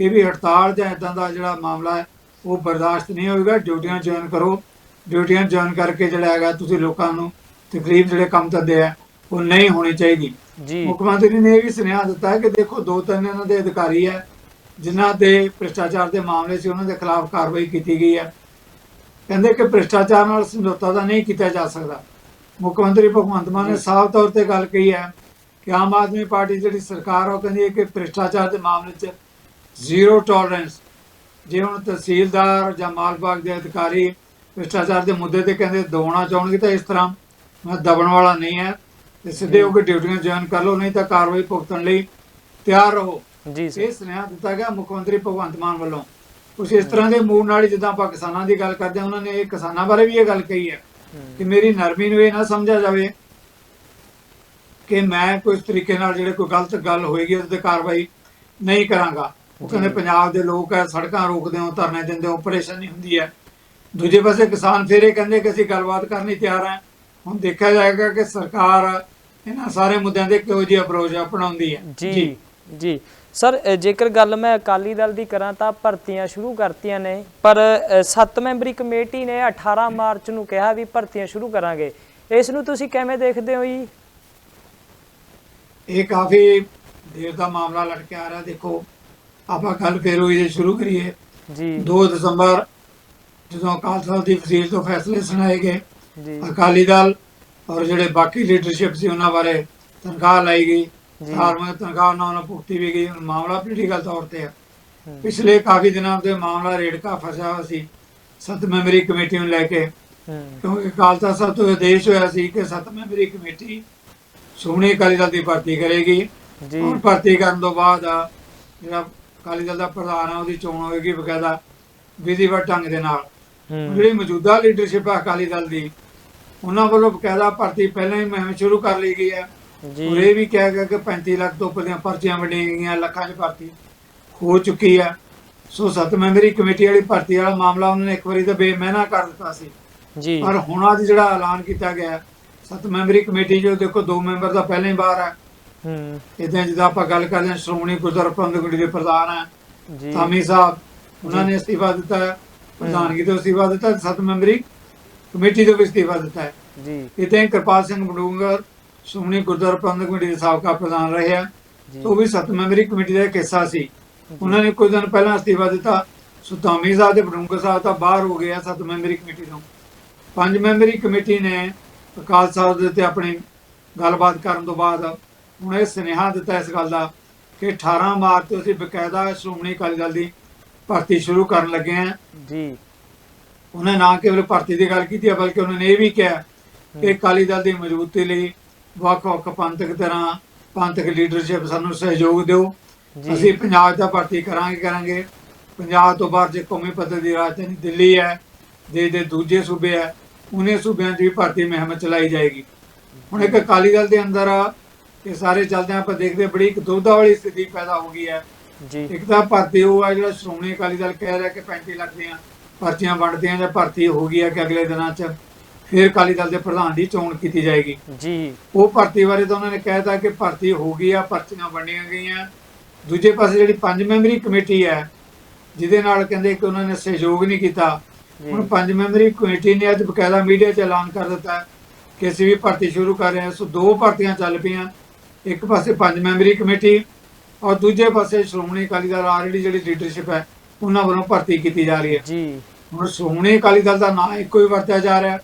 ਕਿ ਵੀ ਹੜਤਾਲ ਜਾਂ ਇਦਾਂ ਦਾ ਜਿਹੜਾ ਮਾਮਲਾ ਹੈ ਉਹ ਬਰਦਾਸ਼ਤ ਨਹੀਂ ਹੋਵੇਗਾ ਡਿਊਟੀਆਂ ਜੁਆਇਨ ਕਰੋ। ਡਿਊਟੀਆਂ ਜੁਆਇਨ ਕਰਕੇ ਜਿਹੜਾ ਹੈਗਾ ਤੁਸੀਂ ਲੋਕਾਂ ਨੂੰ ਤਕਲੀਫ ਜਿਹੜੇ ਕੰਮ ਧੰਦੇ ਆ ਉਹ ਨਹੀਂ ਹੋਣੀ ਚਾਹੀਦੀ। ਜੀ। ਮੁੱਖ ਮੰਤਰੀ ਨੇ ਇਹ ਵੀ ਸੁਨੇਹਾ ਦਿੱਤਾ ਕਿ ਦੇਖੋ ਦੋ ਤਿੰਨ ਇਹਨਾਂ ਦੇ ਅਧਿਕਾਰੀ ਹੈ ਜਿਨ੍ਹਾਂ ਦੇ ਭ੍ਰਿਸ਼ਟਾਚਾਰ ਦੇ ਮਾਮਲੇ ਸੀ ਉਹਨਾਂ ਦੇ ਖਿਲਾਫ ਕਾਰਵਾਈ ਕੀਤੀ ਗਈ ਹੈ। ਕਹਿੰਦੇ ਕਿ ਭ੍ਰਿਸ਼ਟਾਚਾਰ ਨਾਲ ਸਮਝੌਤਾ ਤਾਂ ਨਹੀਂ ਕੀਤਾ ਜਾ ਸਕਦਾ। ਮੁੱਖ ਮੰਤਰੀ ਭਗਵੰਤ ਮਾਨ ਨੇ ਸਾਫ਼ ਤੌਰ ਤੇ ਗੱਲ ਕਹੀ ਹੈ ਕਿ ਆਮ ਆਦਮੀ ਪਾਰਟੀ ਜਿਹੜੀ ਸਰਕਾਰ ਉਹ ਕਹਿੰਦੀ ਹੈ ਕਿ ਭ੍ਰਿਸ਼ਟਾਚਾਰ ਦੇ ਮਾਮਲੇ 'ਚ ਜ਼ੀਰੋ ਟੋਲਰੈਂਸ ਜੇ ਹੁਣ ਤਹਿਸੀਲਦਾਰ ਜਾਂ ਮਾਲ ਵਿਭਾਗ ਦੇ ਅਧਿਕਾਰੀ ਭ੍ਰਿਸ਼ਟਾਚਾਰ ਦੇ ਮੁੱਦੇ ਤੇ ਕਹਿੰਦੇ ਦਬਾਉਣਾ ਚਾਹਣਗੇ ਤਾਂ ਇਸ ਤਰ੍ਹਾਂ ਮੈਂ ਦਬਣ ਵਾਲਾ ਨਹੀਂ ਹੈ। ਤੇ ਸਿੱਧੇ ਹੋ ਕੇ ਡਿਊਟੀਆਂ ਜੁਆਇਨ ਕਰ ਲਓ ਨਹੀਂ ਤਾਂ ਕਾਰਵਾਈ ਭੁਗਤਣ ਲਈ ਤਿਆਰ ਰਹੋ। ਜੀ ਸਰ। ਇਹ ਸੁਨੇਹਾ ਦਿੱਤਾ ਗਿਆ ਮੁੱਖ ਮੰਤਰੀ ਭਗਵੰਤ ਮਾਨ ਵੱਲੋਂ। ਕੁਛ ਇਸ ਤਰ੍ਹਾਂ ਦੇ ਮੂਡ ਨਾਲ ਜਿੱਦਾਂ ਆਪਾਂ ਕਿਸਾਨਾਂ ਦੀ ਗੱਲ ਕਰਦੇ ਉਹਨਾਂ ਨੇ ਇਹ ਕਿਸਾਨਾਂ ਬਾਰੇ ਵੀ ਇਹ ਗੱਲ ਕਹੀ ਹੈ ਕਿ ਮੇਰੀ ਨਰਮੀ ਨੂੰ ਇਹ ਨਾ ਸਮਝਿਆ ਜਾਵੇ ਕਿ ਮੈਂ ਕੋਈ ਤਰੀਕੇ ਨਾਲ ਜਿਹੜੇ ਕੋਈ ਗਲਤ ਗੱਲ ਹੋਏਗੀ ਉਹਦੇ ਤੇ ਕਾਰਵਾਈ ਨਹੀਂ ਕਰਾਂਗਾ। ਉਹ ਕਹਿੰਦੇ ਪੰਜਾਬ ਦੇ ਲੋਕ ਹੈ ਸੜਕਾਂ ਰੋਕਦੇ ਹੋ ਧਰਨੇ ਦਿੰਦੇ ਹੋ ਪਰੇਸ਼ਾਨੀ ਹੁੰਦੀ ਹੈ। ਦੂਜੇ ਪਾਸੇ ਕਿਸਾਨ ਫਿਰ ਇਹ ਕਹਿੰਦੇ ਕਿ ਅਸੀਂ ਗੱਲਬਾਤ ਕਰਨੀ ਤਿਆਰ ਹਾਂ। ਹੁਣ ਦੇਖਿਆ ਜਾਏਗਾ ਕਿ ਸਰਕਾਰ ਇਹਨਾਂ ਸਾਰੇ ਮੁੱਦਿਆਂ ਤੇ ਕਿਹੋ ਜਿਹੀ ਅਪਰੋਚ ਅਪਣਾਉਂਦੀ ਹੈ। ਜੀ। ਜੀ। ਸਰ ਜੇਕਰ ਗੱਲ ਮੈਂ ਅਕਾਲੀ ਦਲ ਦੀ ਕਰਾਂ ਤਾਂ ਭਰਤੀਆਂ ਸ਼ੁਰੂ ਕਰਤੀਆਂ ਨੇ ਪਰ 7 ਮੈਂਬਰੀ ਕਮੇਟੀ ਨੇ 18 ਮਾਰਚ ਨੂੰ ਕਿਹਾ ਵੀ ਭਰਤੀਆਂ ਸ਼ੁਰੂ ਕਰਾਂਗੇ। ਇਸ ਨੂੰ ਤੁਸੀਂ ਕਿਵੇਂ ਦੇਖਦੇ ਹੋ ਜੀ? ਇਹ ਕਾਫੀ ਦੇਰ ਦਾ ਮਾਮਲਾ ਲਟਕੇ ਆ ਰਿਹਾ। ਦੇਖੋ ਆਪਾਂ ਕੱਲ ਫੇਰ ਹੋਈ ਜੇ ਸ਼ੁਰੂ ਕਰੀਏ। ਜੀ। 2 ਦਸੰਬਰ ਜਦੋਂ ਅਕਾਲ ਤਖਤ ਦੀ ਫਸੀਲ ਤੋਂ ਫੈਸਲੇ ਸੁਣਾਏ ਗਏ ਜੀ। ਅਕਾਲੀ ਦਲ ਔਰ ਜਿਹੜੇ ਬਾਕੀ ਲੀਡਰਸ਼ਿਪ ਸੀ ਉਹਨਾਂ ਬਾਰੇ ਤਨਖਾਹ ਲਾਈ ਗਈ। ਧਾਰਮਿਕ ਤਨਖਾਹ ਉਹਨਾਂ ਨੂੰ ਭੁਗਤੀ ਵੀ ਗਈ ਮਾਮਲਾ ਪੋਲੀਟੀਕਲ ਤੌਰ ਤੇ ਹਮ, ਪਿਛਲੇ ਕਾਫੀ ਦਿਨਾਂ ਤੋਂ ਮਾਮਲਾ ਰੇੜਕਾ ਫਸਿਆ ਹੋਇਆ ਸੀ ਸੱਤ ਮੈਂਬਰੀ ਕਮੇਟੀ ਨੂੰ ਲੈ ਕੇ। ਕਿਉਂਕਿ ਅਕਾਲ ਤਖਤ ਸਾਹਿਬ ਤੋਂ ਆਦੇਸ਼ ਹੋਇਆ ਸੀ ਕਿ ਸੱਤ ਮੈਂਬਰੀ ਕਮੇਟੀ ਸ਼੍ਰੋਮਣੀ ਅਕਾਲੀ ਦਲ ਦੀ ਭਰਤੀ ਕਰੇਗੀ। ਜੀ। ਔਰ ਭਰਤੀ ਕਰਨ ਤੋਂ ਬਾਅਦ ਜਿਹੜਾ ਅਕਾਲੀ ਦਲ ਦਾ ਪ੍ਰਧਾਨ ਆ ਉਹਦੀ ਚੋਣ ਹੋਏਗੀ ਬਕਾਇਦਾ ਵਿਧੀਵਤ ਢੰਗ ਦੇ ਨਾਲ। ਜਿਹੜੀ ਮੌਜੂਦਾ ਲੀਡਰਸ਼ਿਪ ਹੈ ਅਕਾਲੀ ਦਲ ਦੀ ਉਹਨਾਂ ਵੱਲੋਂ ਬਕਾਇਦਾ ਭਰਤੀ ਪਹਿਲਾਂ ਹੀ ਮੁਹਿੰਮ ਸ਼ੁਰੂ ਕਰ ਲਈ ਗਈ ਹੈ। ਜੀ। ਇਹ ਵੀ ਕਿਹਾ ਗਿਆ ਕਿ 35 ਲੱਖ ਤੋਂ ਉੱਪਰ ਦੀਆਂ ਪਰਚੀਆਂ ਵੰਡੀਆਂ ਗਈਆਂ ਲੱਖਾਂ 'ਚ ਭਰਤੀ ਹੋ ਚੁੱਕੀ ਹੈ ਸੋ ਸੱਤ ਮੈਂਬਰੀ ਕਮੇਟੀ ਵਾਲੀ ਭਰਤੀ ਵਾਲਾ ਮਾਮਲਾ ਉਹਨਾਂ ਨੇ ਇੱਕ ਵਾਰੀ ਤਾਂ ਬੇਮਹਿਨਾ ਕਰ ਦਿੱਤਾ ਸੀ। ਜੀ। ਪਰ ਹੁਣ ਅੱਜ ਜਿਹੜਾ ਐਲਾਨ ਕੀਤਾ ਗਿਆ ਹੈ, ਸੱਤ ਮੈਂਬਰੀ ਕਮੇਟੀ ਜੋ ਦੇਖੋ ਦੋ ਮੈਂਬਰ ਤਾਂ ਪਹਿਲਾਂ ਹੀ ਬਾਹਰ ਹੈ। ਹਮ, ਇਦਾਂ ਜਿੱਦਾਂ ਆਪਾਂ ਗੱਲ ਕਰਦੇ ਹਾਂ ਸ਼੍ਰੋਮਣੀ ਗੁਰਦੁਆਰਾ ਪ੍ਰਬੰਧਕ ਕਮੇਟੀ ਦੇ ਪ੍ਰਧਾਨ ਹੈ ਜੀ। ਥਾਮੀ ਸਾਹਿਬ ਉਹਨਾਂ ਨੇ ਅਸਤੀਫਾ ਦਿੱਤਾ ਹੈ ਪ੍ਰਧਾਨਗੀ ਤੋਂ ਅਸਤੀਫਾ ਦਿੱਤਾ ਹੈ, ਸੱਤ ਮੈਂਬਰੀ ਕਮੇਟੀ ਤੋਂ ਵੀ ਅਸਤੀਫਾ ਦਿੱਤਾ ਹੈ। ਜੀ। ਇਦਾਂ ਹੀ ਕਿਰਪਾਲ ਸਿੰਘ ਬਡੂੰਗਰ ਸ਼੍ਰੋਮਣੀ ਗੁਰਦੁਆਰਾ ਪ੍ਰਬੰਧਕ ਕਮੇਟੀ ਦੇ ਸਾਬਕਾ ਪ੍ਰਧਾਨ ਰਹੇ ਆ। ਉਹ ਵੀ ਸੱਤ ਮੈਂਬਰੀ ਕਮੇਟੀ ਦਾ ਇੱਕ ਹਿੱਸਾ ਸੀ। ਉਹਨਾਂ ਨੇ ਕੁਝ ਦਿਨ ਪਹਿਲਾਂ ਅਸਤੀਫਾ ਦਿੱਤਾ। ਸੋ ਧਾਮੀ ਸਾਹਿਬ ਤੇ ਬਡੂੰਗਰ ਸਾਹਿਬ ਤਾਂ ਬਾਹਰ ਹੋ ਗਏ ਆ ਸੱਤ ਮੈਂਬਰੀ ਕਮੇਟੀ ਤੋਂ। ਪੰਜ ਮੈਂਬਰੀ ਕਮੇਟੀ ਨੇ ਅਕਾਲ ਸਾਹਿਬ ਦੇ ਉੱਤੇ ਆਪਣੀ ਗੱਲਬਾਤ ਕਰਨ ਤੋਂ ਬਾਅਦ ਹੁਣ ਇਹ ਸੁਨੇਹਾ ਦਿੱਤਾ ਇਸ ਗੱਲ ਦਾ ਕਿ 18 ਮਾਰਚ ਤੋਂ ਅਸੀਂ ਬਕਾਇਦਾ ਸ਼੍ਰੋਮਣੀ ਅਕਾਲੀ ਦਲ ਦੀ ਭਰਤੀ ਸ਼ੁਰੂ ਕਰਨ ਲੱਗੇ ਹਾਂ ਜੀ। ਉਹਨਾਂ ਨਾ ਕੇਵਲ ਭਰਤੀ ਦੀ ਗੱਲ ਕੀਤੀ ਬਲਕਿ ਉਹਨਾਂ ਨੇ ਇਹ ਵੀ ਕਿਹਾ ਕਿ ਅਕਾਲੀ ਦਲ ਦੀ ਮਜ਼ਬੂਤੀ ਲਈ ਵੱਖ-ਵੱਖ ਪੰਥਕ ਤਰ੍ਹਾਂ ਪੰਥਕ ਲੀਡਰਸ਼ਿਪ ਸਾਨੂੰ ਸਹਿਯੋਗ ਦਿਓ। ਅਸੀਂ ਪੰਜਾਬ ਦਾ ਭਰਤੀ ਕਰਾਂਗੇ ਕਰਾਂਗੇ। ਪੰਜਾਬ ਤੋਂ ਬਾਹਰ ਜੇ ਕੌਮੀ ਪੱਧਰ ਦੀ ਰਾਜਧਾਨੀ ਦਿੱਲੀ ਹੈ ਦੇ ਦੇ ਦੂਜੇ ਸੂਬੇ ਹੈ ਉਹਨੇ ਸੂਬਿਆਂ ਵੀ ਭਰਤੀ ਮੁਹਿੰਮ ਚਲਾਈ ਜਾਏਗੀ। ਹੁਣ ਇੱਕ ਅਕਾਲੀ ਦਲ ਦੇ ਅੰਦਰ ਇਹ ਸਾਰੇ ਚੱਲਦੇ ਆਪਾਂ ਦੇਖਦੇ ਬੜੀ ਇੱਕ ਦੁਬਦਾ ਵਾਲੀ ਸਥਿਤੀ ਪੈਦਾ ਹੋ ਗਈ ਹੈ। ਜੀ। ਇੱਕ ਤਾਂ ਭਰਤੀ ਉਹ ਆ ਜਿਹੜਾ ਸ਼੍ਰੋਮਣੀ ਅਕਾਲੀ ਦਲ ਕਹਿ ਰਿਹਾ ਕਿ 35 ਲੱਖ ਦੀਆਂ ਪਰਚੀਆਂ ਵੰਡਦੇ ਆ ਜਾਂ ਭਰਤੀ ਹੋ ਗਈ ਹੈ ਕਿ ਅਗਲੇ ਦਿਨਾਂ 'ਚ ਫਿਰ ਅਕਾਲੀ ਦਲ ਦੇ ਪ੍ਰਧਾਨ ਦੀ ਚੋਣ ਕੀਤੀ ਜਾਏਗੀ। ਜੀ। ਉਹ ਭਰਤੀ ਬਾਰੇ ਤਾਂ ਉਹਨਾਂ ਨੇ ਕਹਿਤਾ ਕਿ ਭਰਤੀ ਹੋ ਗਈ ਆ ਪਰਚੀਆਂ ਵੰਡੀਆਂ ਗਈਆਂ। ਦੂਜੇ ਪਾਸੇ ਜਿਹੜੀ ਪੰਜ ਮੈਂਬਰੀ ਕਮੇਟੀ ਹੈ ਜਿਹਦੇ ਨਾਲ ਕਹਿੰਦੇ ਕਿ ਉਹਨਾਂ ਨੇ ਸਹਿਯੋਗ ਨਹੀਂ ਕੀਤਾ। ਹੁਣ ਪੰਜ ਮੈਂਬਰੀ ਕਮੇਟੀ ਨੇ ਅੱਜ ਬਕਾਇਦਾ ਮੀਡੀਆ 'ਚ ਐਲਾਨ ਕਰ ਦਿੱਤਾ ਕਿ ਅਸੀਂ ਵੀ ਭਰਤੀ ਸ਼ੁਰੂ ਕਰ ਰਹੇ ਹਾਂ। ਸੋ ਦੋ ਭਰਤੀਆਂ ਚੱਲ ਪਈਆਂ। ਇੱਕ ਪਾਸੇ ਪੰਜ ਮੈਂਬਰੀ ਕਮੇਟੀ ਔਰ ਦੂਜੇ ਪਾਸੇ ਸ਼੍ਰੋਮਣੀ ਅਕਾਲੀ ਦਲ ਆਲਰੇਡੀ ਜਿਹੜੀ ਲੀਡਰਸ਼ਿਪ ਹੈ ਉਹਨਾਂ ਵੱਲੋਂ ਭਰਤੀ ਕੀਤੀ ਜਾ ਰਹੀ ਹੈ। ਜੀ। ਹੁਣ ਸ਼੍ਰੋਮਣੀ ਅਕਾਲੀ ਦਲ ਦਾ ਨਾਂ ਇੱਕੋ ਹੀ ਵਰਤਿਆ ਜਾ ਰਿਹਾ। ਹੈ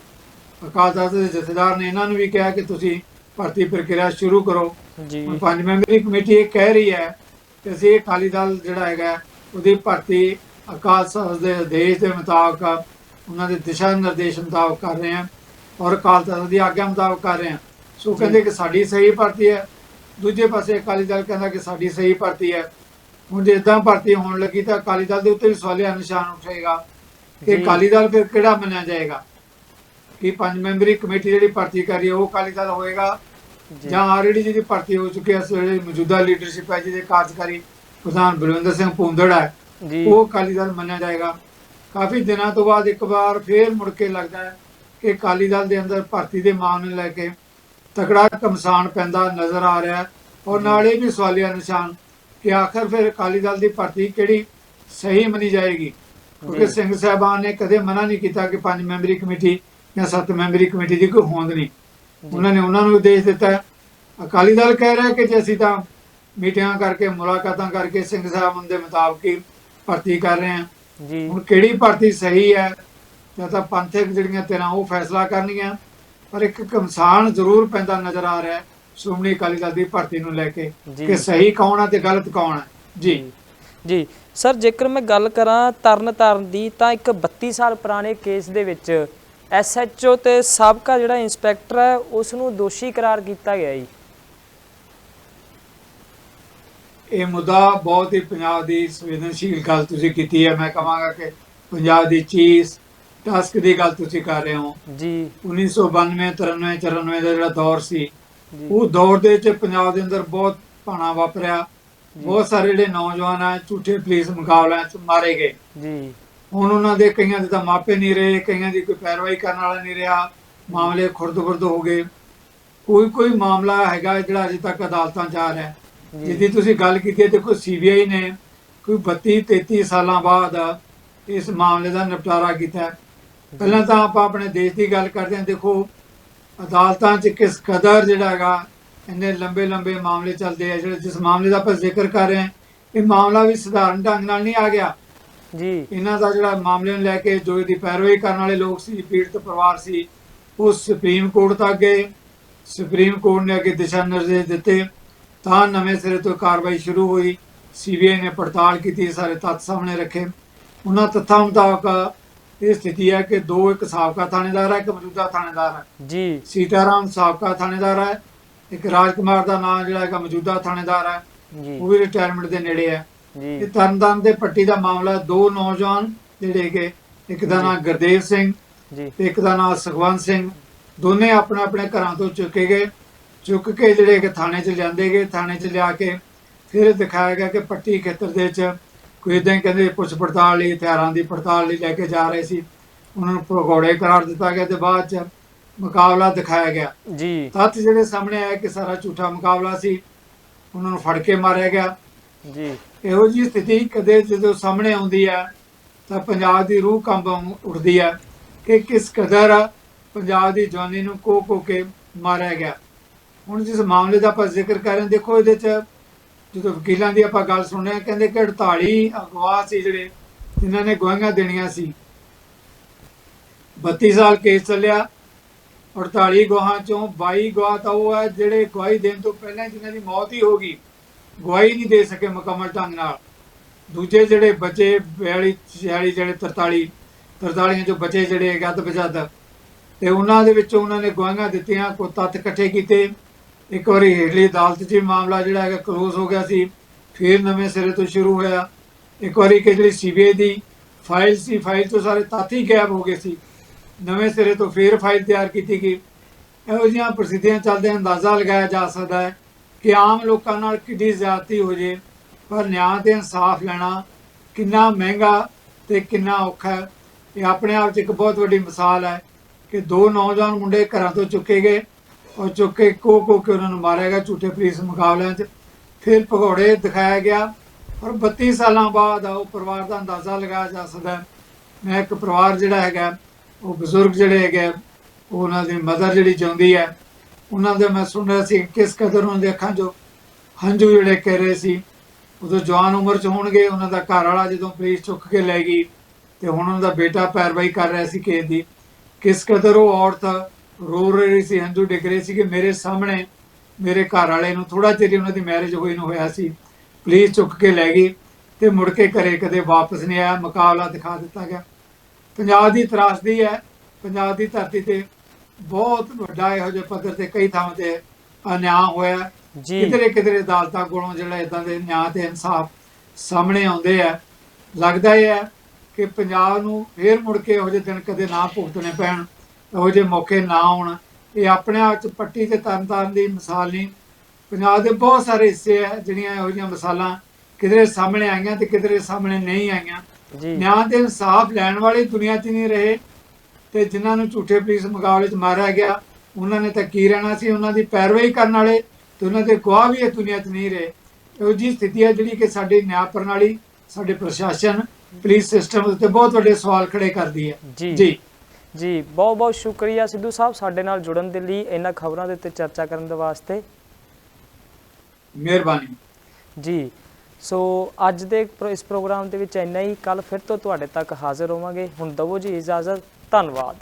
ਅਕਾਲ ਤਖਤ ਦੇ ਜਥੇਦਾਰ ਨੇ ਇਹਨਾਂ ਨੂੰ ਵੀ ਕਿਹਾ ਕਿ ਤੁਸੀਂ ਭਰਤੀ ਪ੍ਰਕਿਰਿਆ ਸ਼ੁਰੂ ਕਰੋ। ਜੀ। ਹੁਣ ਪੰਜ ਮੈਂਬਰੀ ਕਮੇਟੀ ਇਹ ਕਹਿ ਰਹੀ ਹੈ ਕਿ ਅਸੀਂ ਅਕਾਲੀ ਦਲ ਜਿਹੜਾ ਹੈਗਾ ਉਹਦੀ ਭਰਤੀ ਅਕਾਲ ਤਖਤ ਦੇ ਆਦੇਸ਼ ਦੇ ਮੁਤਾਬਕ ਉਹਨਾਂ ਦੇ ਦਿਸ਼ਾ ਨਿਰਦੇਸ਼ ਮੁਤਾਬਕ ਕਰ ਰਹੇ ਹਾਂ ਔਰ ਅਕਾਲ ਤਖਤ ਦੀ ਆਗਿਆ ਮੁਤਾਬਕ ਕਰ ਰਹੇ ਹਾਂ। ਸੋ ਕਹਿੰਦੇ ਕਿ ਸਾਡੀ ਸਹੀ ਭਰਤੀ ਹੈ। ਦੂਜੇ ਪਾਸੇ ਅਕਾਲੀ ਦਲ ਕਹਿੰਦਾ ਕਿ ਸਾਡੀ ਸਹੀ ਭਰਤੀ ਹੈ। ਹੁਣ ਜੇ ਇਦਾਂ ਭਰਤੀ ਹੋਣ ਲੱਗੀ ਤਾਂ ਅਕਾਲੀ ਦਲ ਦੇ ਉੱਤੇ ਵੀ ਸਵਾਲਿਆ ਨਿਸ਼ਾਨ ਉੱਠੇਗਾ ਕਿ। ਅਕਾਲੀ ਦਲ ਫਿਰ ਕਿਹੜਾ ਮੰਨਿਆ ਜਾਏਗਾ? ਕਿ ਪੰਜ ਮੈਂਬਰੀ ਕਮੇਟੀ ਜਿਹੜੀ ਭਰਤੀ ਕਰ ਰਹੀ ਹੈ ਉਹ ਅਕਾਲੀ ਦਲ ਹੋਏਗਾ ਜੀ। ਆਲਰੇਡੀ ਜਿਹਦੀ ਭਰਤੀ ਹੋ ਚੁੱਕੀ ਹੈ ਇਸ ਵੇਲੇ ਮੌਜੂਦਾ ਲੀਡਰਸ਼ਿਪ ਹੈ ਜਿਹਦੇ ਕਾਰਜਕਾਰੀ ਪ੍ਰਧਾਨ ਬਲਵਿੰਦਰ ਸਿੰਘ ਭੁੰਦੜ ਹੈ ਉਹ ਅਕਾਲੀ ਦਲ ਮੰਨਿਆ ਜਾਏਗਾ। ਕਾਫੀ ਦਿਨਾਂ ਤੋਂ ਬਾਅਦ ਇੱਕ ਵਾਰ ਫੇਰ ਮੁੜ ਕੇ ਲੱਗਦਾ ਹੈ ਕਿ ਅਕਾਲੀ ਦਲ ਦੇ ਅੰਦਰ ਭਰਤੀ ਦੇ ਮਾਮਲੇ ਲੈ ਕੇ ਤਕੜਾ ਕਮਸਾਨ ਪੈਂਦਾ ਨਜ਼ਰ ਆ ਰਿਹਾ ਹੈ। ਔਰ ਨਾਲ ਇਹ ਵੀ ਸਵਾਲੀਆ ਨਿਸ਼ਾਨ ਕਿ ਆਖਰ ਫਿਰ ਅਕਾਲੀ ਦਲ ਦੀ ਭਰਤੀ ਕਿਹੜੀ ਸਹੀ ਮੰਨੀ ਜਾਏਗੀ? ਕਿਉਂਕਿ। ਸਿੰਘ ਸਾਹਿਬਾਨ ਨੇ ਕਦੇ ਮਨਾ ਨਹੀਂ ਕੀਤਾ ਕਿ ਪੰਜ ਮੈਂਬਰੀ ਕਮੇਟੀ ਜਾਂ ਸੱਤ ਮੈਂਬਰੀ ਕਮੇਟੀ ਦੀ ਕੋਈ ਹੋਂਦ ਨਹੀਂ। ਉਹਨਾਂ ਨੇ ਉਹਨਾਂ ਨੂੰ ਉਦੇਸ਼ ਦਿੱਤਾ। ਅਕਾਲੀ ਦਲ ਕਹਿ ਰਿਹਾ ਕਿ ਜੇ ਅਸੀਂ ਤਾਂ ਮੀਟਿੰਗਾਂ ਕਰਕੇ ਮੁਲਾਕਾਤਾਂ ਕਰਕੇ ਸਿੰਘ ਸਾਹਿਬਾਨ ਦੇ ਮੁਤਾਬਕ ਹੀ ਭਰਤੀ ਕਰ ਰਹੇ ਹਾਂ। ਜੀ। ਹੁਣ ਕਿਹੜੀ ਭਰਤੀ ਸਹੀ ਹੈ? ਜਾਂ ਤਾਂ ਪੰਥਕ ਜਿਹੜੀਆਂ ਤੇਰਾਂ ਉਹ ਫੈਸਲਾ ਕਰਨੀਆਂ ਪਰ ਇੱਕ ਕਮਸਾਨ ਜ਼ਰੂਰ ਪੈਂਦਾ ਨਜ਼ਰ ਆ ਰਿਹਾ ਸ਼੍ਰੋਮਣੀ ਅਕਾਲੀ ਦਲ ਦੀ ਭਰਤੀ ਨੂੰ ਲੈ ਕੇ। ਕਿ ਸਹੀ ਕੌਣ ਹੈ ਤੇ ਗਲਤ ਕੌਣ ਹੈ। ਜੀ। ਜੀ। ਸਰ ਜੇਕਰ ਮੈਂ ਗੱਲ ਕਰਾਂ ਤਰਨ ਤਾਰਨ ਦੀ ਤਾਂ ਇੱਕ 32 ਸਾਲ ਪੁਰਾਣੇ ਕੇਸ ਦੇ ਵਿੱਚ ਐਸਐਚਓ ਤੇ ਸਾਬਕਾ ਜਿਹੜਾ ਇੰਸਪੈਕਟਰ ਹੈ ਉਸ ਨੂੰ ਦੋਸ਼ੀ ਕਰਾਰ ਕੀਤਾ ਗਿਆ ਜੀ। ਇਹ ਮੁੱਦਾ ਬਹੁਤ ਹੀ ਪੰਜਾਬ ਦੀ ਸੰਵੇਦਨਸ਼ੀਲ ਗੱਲ ਤੁਸੀਂ ਕੀਤੀ ਹੈ। ਮੈਂ ਕਹਾਂਗਾ ਕਿ ਪੰਜਾਬ ਦੀ ਚੀਜ਼ ਟਾਸਕ ਦੀ ਗੱਲ ਤੁਸੀਂ ਕਰ ਰਹੇ ਹੋ। ਜੀ। 1992 93 94 ਦਾ ਜਿਹੜਾ ਦੌਰ ਸੀ ਉਹ ਦੌਰ ਦੇ ਵਿੱਚ ਪੰਜਾਬ ਦੇ ਅੰਦਰ ਬਹੁਤ ਭਾਣਾ ਵਾਪਰਿਆ। ਬਹੁਤ ਸਾਰੇ ਜਿਹੜੇ ਨੌਜਵਾਨ ਆ ਝੂਠੇ ਪੁਲਿਸ ਮੁਕਾਬਲਿਆਂ 'ਚ ਮਾਰੇ ਗਏ। ਜੀ। ਹੁਣ ਉਹਨਾਂ ਦੇ ਕਈਆਂ ਦੇ ਤਾਂ ਮਾਪੇ ਨਹੀਂ ਰਹੇ ਕਈਆਂ ਦੀ ਕੋਈ ਪੈਰਵਾਈ ਕਰਨ ਵਾਲਾ ਨਹੀਂ ਰਿਹਾ ਮਾਮਲੇ ਖੁਰਦ-ਖੁਰਦ ਹੋ ਗਏ ਕੋਈ ਕੋਈ ਮਾਮਲਾ ਹੈਗਾ ਜਿਹੜਾ ਅਜੇ ਤੱਕ ਅਦਾਲਤਾਂ 'ਚ ਆ ਰਿਹਾ ਹੈ। ਜੀ ਜਿਹਦੀ ਤੁਸੀਂ ਗੱਲ ਕੀਤੀ ਹੈ ਦੇਖੋ ਸੀਬੀਆਈ ਨੇ ਕੋਈ 32 33 ਸਾਲਾਂ ਬਾਅਦ ਇਸ ਮਾਮਲੇ ਦਾ ਨਿਪਟਾਰਾ ਕੀਤਾ। ਪਹਿਲਾਂ ਤਾਂ ਆਪਾਂ ਆਪਣੇ ਦੇਸ਼ ਦੀ ਗੱਲ ਕਰਦੇ ਹਾਂ ਦੇਖੋ ਅਦਾਲਤਾਂ 'ਚ ਕਿਸ ਕਦਰ ਜਿਹੜਾ ਹੈਗਾ ਇੰਨੇ ਲੰਬੇ ਲੰਬੇ ਮਾਮਲੇ ਚੱਲਦੇ ਆ ਜਿਹੜੇ ਜਿਸ ਮਾਮਲੇ ਦਾ ਆਪਾਂ ਜ਼ਿਕਰ ਕਰ ਰਹੇ ਹਾਂ ਇਹ ਮਾਮਲਾ ਵੀ ਸਧਾਰਨ ਢੰਗ ਨਾਲ ਨਹੀਂ ਆ ਗਿਆ ਜੀ। ਇਹਨਾਂ ਦਾ ਜਿਹੜਾ ਮਾਮਲੇ ਨੂੰ ਲੈ ਕੇ ਜੋ ਇਹਦੀ ਪੈਰਵਾਈ ਕਰਨ ਵਾਲੇ ਲੋਕ ਸੀ ਪੀੜਤ ਪਰਿਵਾਰ ਸੀ ਉਹ ਸੁਪਰੀਮ ਕੋਰਟ ਤੱਕ ਗਏ। ਸੁਪਰੀਮ ਕੋਰਟ ਨੇ ਅੱਗੇ ਦਿਸ਼ਾ ਨਿਰਦੇਸ਼ ਦਿੱਤੇ। ਤਾਂ ਨਵੇਂ ਸਿਰੇ ਤੋਂ ਕਾਰਵਾਈ ਸ਼ੁਰੂ ਹੋਈ। ਸੀਬੀਆਈ ਨੇ ਪੜਤਾਲ ਕੀਤੀ ਸਾਰੇ ਤੱਥ ਸਾਹਮਣੇ ਰੱਖੇ। ਉਹਨਾਂ ਤੱਥਾਂ ਮੁਤਾਬਕ ਇਹ ਸਥਿਤੀ ਹੈ ਕਿ ਦੋ ਇੱਕ ਸਾਬਕਾ ਥਾਣੇਦਾਰ ਹੈ ਇੱਕ ਮੌਜੂਦਾ ਥਾਣੇਦਾਰ ਹੈ। ਜੀ। ਸੀਤਾਰਾਮ ਸਾਬਕਾ ਥਾਣੇਦਾਰ ਹੈ। ਇੱਕ ਰਾਜਕੁਮਾਰ ਦਾ ਨਾਮ ਜਿਹੜਾ ਹੈਗਾ ਮੌਜੂਦਾ ਥਾਣੇਦਾਰ ਹੈ। ਜੀ। ਉਹ ਵੀ ਰਿਟਾਇਰਮੈਂਟ ਦੇ ਨੇੜੇ ਹੈ। ਜੀ। ਇਹ ਤਰਨਤਾਰਨ ਦੇ ਪੱਟੀ ਦਾ ਮਾਮਲਾ ਦੋ ਨੌਜਵਾਨ ਜਿਹੜੇ ਕਿ ਇੱਕ ਦਾ ਨਾਮ ਗੁਰਦੇਵ ਸਿੰਘ ਜੀ। ਤੇ ਇੱਕ ਦਾ ਨਾਮ ਸੁਖਵੰਤ ਸਿੰਘ। ਦੋਨੇ ਆਪਣੇ ਆਪਣੇ ਘਰਾਂ ਤੋਂ ਚੁੱਕੇ ਗਏ। ਚੁੱਕ ਕੇ ਜਿਹੜੇ ਕਿ ਥਾਣੇ 'ਚ ਲਿਆਂਦੇ ਗਏ। ਥਾਣੇ 'ਚ ਲਿਆ ਕੇ ਫਿਰ ਦਿਖਾਇਆ ਗਿਆ ਕਿ ਪੱਟੀ ਖੇਤਰ ਦੇ ਵਿੱਚ ਕੋਈ ਇਦਾਂ ਕਹਿੰਦੇ ਪੁੱਛ ਪੜਤਾਲ ਲਈ ਹਥਿਆਰਾਂ ਦੀ ਪੜਤਾਲ ਲਈ ਲੈ ਕੇ ਜਾ ਰਹੇ ਸੀ। ਉਹਨਾਂ ਨੂੰ ਭਗੌੜੇ ਕਰਾਰ ਦਿੱਤਾ ਗਿਆ ਤੇ ਬਾਅਦ 'ਚ ਮੁਕਾਬਲਾ ਦਿਖਾਇਆ ਗਿਆ। ਜੀ। ਤੱਥ ਜਿਹੜੇ ਸਾਹਮਣੇ ਆਇਆ ਕਿ ਸਾਰਾ ਝੂਠਾ ਮੁਕਾਬਲਾ ਸੀ। ਉਹਨਾਂ ਨੂੰ ਫੜ ਕੇ ਮਾਰਿਆ ਗਿਆ। ਜੀ। ਇਹੋ ਜੀ ਸਥਿਤੀ ਕਦੇ ਜਦੋਂ ਸਾਹਮਣੇ ਆਉਂਦੀ ਹੈ ਤਾਂ ਪੰਜਾਬ ਦੀ ਰੂਹ ਕੰਬ ਉੱਠਦੀ ਹੈ ਕਿ ਕਿਸ ਕਦਰ ਪੰਜਾਬ ਦੀ ਜਵਾਨੀ ਨੂੰ ਕੋ ਕੋ ਕੇ ਮਾਰਿਆ ਗਿਆ। ਹੁਣ ਜਿਸ ਮਾਮਲੇ ਦਾ ਆਪਾਂ ਜ਼ਿਕਰ ਕਰ ਰਹੇ ਦੇਖੋ ਇਹਦੇ ਚ ਜਦੋਂ ਵਕੀਲਾਂ ਦੀ ਆਪਾਂ ਗੱਲ ਸੁਣਿਆ ਕਹਿੰਦੇ ਕਿ 48 ਅਗਵਾ ਸੀ ਜਿਹੜੇ, ਜਿਨ੍ਹਾਂ ਨੇ ਗਵਾਹੀਆਂ ਦੇਣੀਆਂ ਸੀ। 32 ਸਾਲ ਕੇਸ ਚੱਲਿਆ 48 ਗਵਾਹਾਂ ਚੋਂ 22 ਗਵਾਹ ਤਾਂ ਉਹ ਹੈ ਜਿਹੜੇ ਗਵਾਹੀ ਦੇਣ ਤੋਂ ਪਹਿਲਾਂ ਜਿਨ੍ਹਾਂ ਦੀ ਮੌਤ ਹੀ ਹੋ ਗਈ। ਗਵਾਹੀ ਨਹੀਂ ਦੇ ਸਕੇ ਮੁਕੰਮਲ ਢੰਗ ਨਾਲ। ਦੂਜੇ ਜਿਹੜੇ ਬਚੇ 42 46 ਜਿਹੜੇ 43 43 ਚੋਂ ਬਚੇ ਜਿਹੜੇ ਹੈਗੇ ਅੱਧ ਬਜੱਦ ਤੇ ਉਹਨਾਂ ਦੇ ਵਿੱਚੋਂ ਉਹਨਾਂ ਨੇ ਗਵਾਹੀਆਂ ਦਿੱਤੀਆਂ ਕੋ ਤੱਥ ਇਕੱਠੇ ਕੀਤੇ। ਇੱਕ ਵਾਰੀ ਹੇਠਲੀ ਅਦਾਲਤ 'ਚ ਮਾਮਲਾ ਜਿਹੜਾ ਹੈਗਾ ਕਲੋਜ਼ ਹੋ ਗਿਆ ਸੀ, ਫਿਰ ਨਵੇਂ ਸਿਰੇ ਤੋਂ ਸ਼ੁਰੂ ਹੋਇਆ। ਇੱਕ ਵਾਰੀ ਕਿ ਜਿਹੜੀ ਸੀਬੀਆਈ ਦੀ ਫਾਈਲ ਸੀ, ਫਾਈਲ ਤੋਂ ਸਾਰੇ ਤੱਥ ਹੀ ਗਾਇਬ ਹੋ ਗਏ ਸੀ। ਨਵੇਂ ਸਿਰੇ ਤੋਂ ਫਿਰ ਫਾਈਲ ਤਿਆਰ ਕੀਤੀ ਗਈ। ਇਹੋ ਜਿਹੀਆਂ ਪ੍ਰਸਿੱਧੀਆਂ ਚੱਲਦੇ ਅੰਦਾਜ਼ਾ ਲਗਾਇਆ ਜਾ ਸਕਦਾ ਹੈ ਕਿ ਆਮ ਲੋਕਾਂ ਨਾਲ ਕਿੰਨੀ ਜ਼ਿਆਦਤੀ ਹੋ ਜੇ, ਪਰ ਨਿਆਂ ਤੇ ਇਨਸਾਫ ਲੈਣਾ ਕਿੰਨਾ ਮਹਿੰਗਾ ਤੇ ਕਿੰਨਾ ਔਖਾ ਹੈ। ਇਹ ਆਪਣੇ ਆਪ 'ਚ ਇੱਕ ਬਹੁਤ ਵੱਡੀ ਮਿਸਾਲ ਹੈ ਕਿ ਦੋ ਨੌਜਵਾਨ ਮੁੰਡੇ ਘਰਾਂ ਤੋਂ ਚੁੱਕੇ ਗਏ ਔਰ ਚੁੱਕ ਕੇ ਕੋ ਕੋ ਕੇ ਉਹਨਾਂ ਨੂੰ ਮਾਰਿਆ ਗਿਆ ਝੂਠੇ ਪੁਲਿਸ ਮੁਕਾਬਲਿਆਂ 'ਚ। ਫਿਰ ਭਗੌੜੇ ਦਿਖਾਇਆ ਗਿਆ ਔਰ 32 ਸਾਲਾਂ ਬਾਅਦ ਉਹ ਪਰਿਵਾਰ ਦਾ ਅੰਦਾਜ਼ਾ ਲਗਾਇਆ ਜਾ ਸਕਦਾ ਮੈਂ ਇੱਕ ਪਰਿਵਾਰ ਜਿਹੜਾ ਹੈਗਾ, ਉਹ ਬਜ਼ੁਰਗ ਜਿਹੜੇ ਹੈਗੇ ਉਹ ਉਹਨਾਂ ਦੀ ਮਦਰ ਜਿਹੜੀ ਜਿਉਂਦੀ ਹੈ ਉਹਨਾਂ ਦੇ ਮੈਂ ਸੁਣ ਰਿਹਾ ਸੀ, ਕਿਸ ਕਦਰ ਉਹਨਾਂ ਦੇ ਅੱਖਾਂ 'ਚੋਂ ਹੰਝੂ ਜਿਹੜੇ ਕਹਿ ਰਹੇ ਸੀ। ਉਦੋਂ ਜਵਾਨ ਉਮਰ 'ਚ ਹੋਣਗੇ, ਉਹਨਾਂ ਦਾ ਘਰ ਵਾਲਾ ਜਦੋਂ ਪੁਲਿਸ ਚੁੱਕ ਕੇ ਲੈ ਗਈ, ਤੇ ਹੁਣ ਉਹਨਾਂ ਦਾ ਬੇਟਾ ਪੈਰਵਾਈ ਕਰ ਰਿਹਾ ਸੀ ਕੇਸ ਦੀ। ਕਿਸ ਕਦਰ ਉਹ ਔਰਤ ਰੋ ਰਹੀ ਸੀ, ਹੰਝੂ ਡਿੱਗ ਰਹੇ ਸੀ ਕਿ ਮੇਰੇ ਸਾਹਮਣੇ ਮੇਰੇ ਘਰ ਵਾਲੇ ਨੂੰ ਥੋੜਾ ਚਿਰ ਉਹਨਾਂ ਦੀ ਮੈਰਿਜ ਹੋਈ ਨੂੰ ਹੋਇਆ ਸੀ। ਪੁਲਿਸ ਚੁੱਕ ਕੇ ਲੈ ਗਈ ਤੇ ਮੁੜ ਕੇ ਘਰੇ ਕਦੇ ਵਾਪਸ ਨਹੀਂ ਆਇਆ, ਮੁਕਾਬਲਾ ਦਿਖਾ ਦਿੱਤਾ ਗਿਆ। ਪੰਜਾਬ ਦੀ ਤਰਾਸਦੀ ਹੈ, ਪੰਜਾਬ ਦੀ ਧਰਤੀ ਤੇ ਬਹੁਤ ਵੱਡਾ ਇਹੋ ਜਿਹੇ ਪੱਧਰ ਤੇ ਕਈ ਥਾਵਾਂ ਤੇ ਅਨਿਆਂ ਹੋਇਆ। ਕਿਧਰੇ ਕਿਧਰੇ ਅਦਾਲਤਾਂ ਕੋਲੋਂ ਜਿਹੜਾ ਇਦਾਂ ਦੇ ਨਿਆਂ ਤੇ ਇਨਸਾਫ ਸਾਹਮਣੇ ਆਉਂਦੇ ਆ। ਲੱਗਦਾ ਹੈ ਕਿ ਪੰਜਾਬ ਨੂੰ ਫੇਰ ਮੁੜ ਕੇ ਇਹੋ ਜਿਹੇ ਦਿਨ ਕਦੇ ਨਾ ਭੁਗਤਣੇ ਪੈਣ ਇਹੋ ਜਿਹੇ ਮੌਕੇ ਨਾ ਆਉਣ। ਇਹ ਆਪਣੇ ਆਪ ਚ ਪੱਟੀ ਤੇ ਤਰਨਤਾਰਨ ਦੀ ਮਿਸਾਲ ਨਹੀਂ। ਪੰਜਾਬ ਦੇ ਬਹੁਤ ਸਾਰੇ ਹਿੱਸੇ ਆ ਜਿਹੜੀਆਂ ਇਹੋ ਜਿਹੀਆਂ ਮਿਸਾਲਾਂ ਕਿਧਰੇ ਸਾਹਮਣੇ ਆਈਆਂ ਤੇ ਕਿਧਰੇ ਸਾਹਮਣੇ ਨਹੀਂ ਆਈਆਂ। ਨਿਆਂ ਤੇ ਇਨਸਾਫ ਲੈਣ ਵਾਲੇ ਦੁਨੀਆ 'ਚ ਨਹੀਂ ਰਹੇ। ਤੇ ਜਿਨ੍ਹਾਂ ਨੂੰ ਝੂਠੇ ਪੁਲਿਸ ਮੁਕਾਬਲੇ 'ਚ ਮਾਰਿਆ ਗਿਆ ਉਹਨਾਂ ਨੇ ਤਾਂ ਕੀ ਰਹਿਣਾ ਸੀ? ਉਹਨਾਂ ਦੀ ਪੈਰਵਾਈ ਕਰਨ ਵਾਲੇ ਤੇ ਉਹਨਾਂ ਦੇ ਗਵਾਹ ਵੀ ਇਹ ਦੁਨੀਆ 'ਚ ਨਹੀਂ ਰਹੇ। ਇਹੋ ਜਿਹੀ ਸਥਿਤੀ ਹੈ ਜਿਹੜੀ ਕਿ ਸਾਡੀ ਨਿਆਂ ਪ੍ਰਣਾਲੀ ਸਾਡੇ ਪ੍ਰਸ਼ਾਸਨ ਪੁਲਿਸ ਸਿਸਟਮ ਉੱਤੇ ਬਹੁਤ ਵੱਡੇ ਸਵਾਲ ਖੜੇ ਕਰਦੀ ਹੈ। ਜੀ। ਜੀ। ਜੀ ਬਹੁਤ ਬਹੁਤ ਸ਼ੁਕਰੀਆ ਸਿੱਧੂ ਸਾਹਿਬ ਸਾਡੇ ਨਾਲ ਜੁੜਨ ਦੇ ਲਈ ਇਹਨਾਂ ਖਬਰਾਂ ਦੇ ਉੱਤੇ ਚਰਚਾ ਕਰਨ ਦੇ ਵਾਸਤੇ। ਮਿਹਰਬਾਨੀ। ਜੀ ਸੋ ਅੱਜ ਦੇ ਇਸ ਪ੍ਰੋਗਰਾਮ ਦੇ ਵਿੱਚ ਇੰਨਾ ਹੀ। ਕੱਲ ਫਿਰ ਤੋਂ ਤੁਹਾਡੇ ਤੱਕ ਹਾਜ਼ਰ ਹੋਵਾਂਗੇ ਹੁਣ ਦਵੋ ਜੀ ਇਜਾਜ਼ਤ। ਧੰਨਵਾਦ।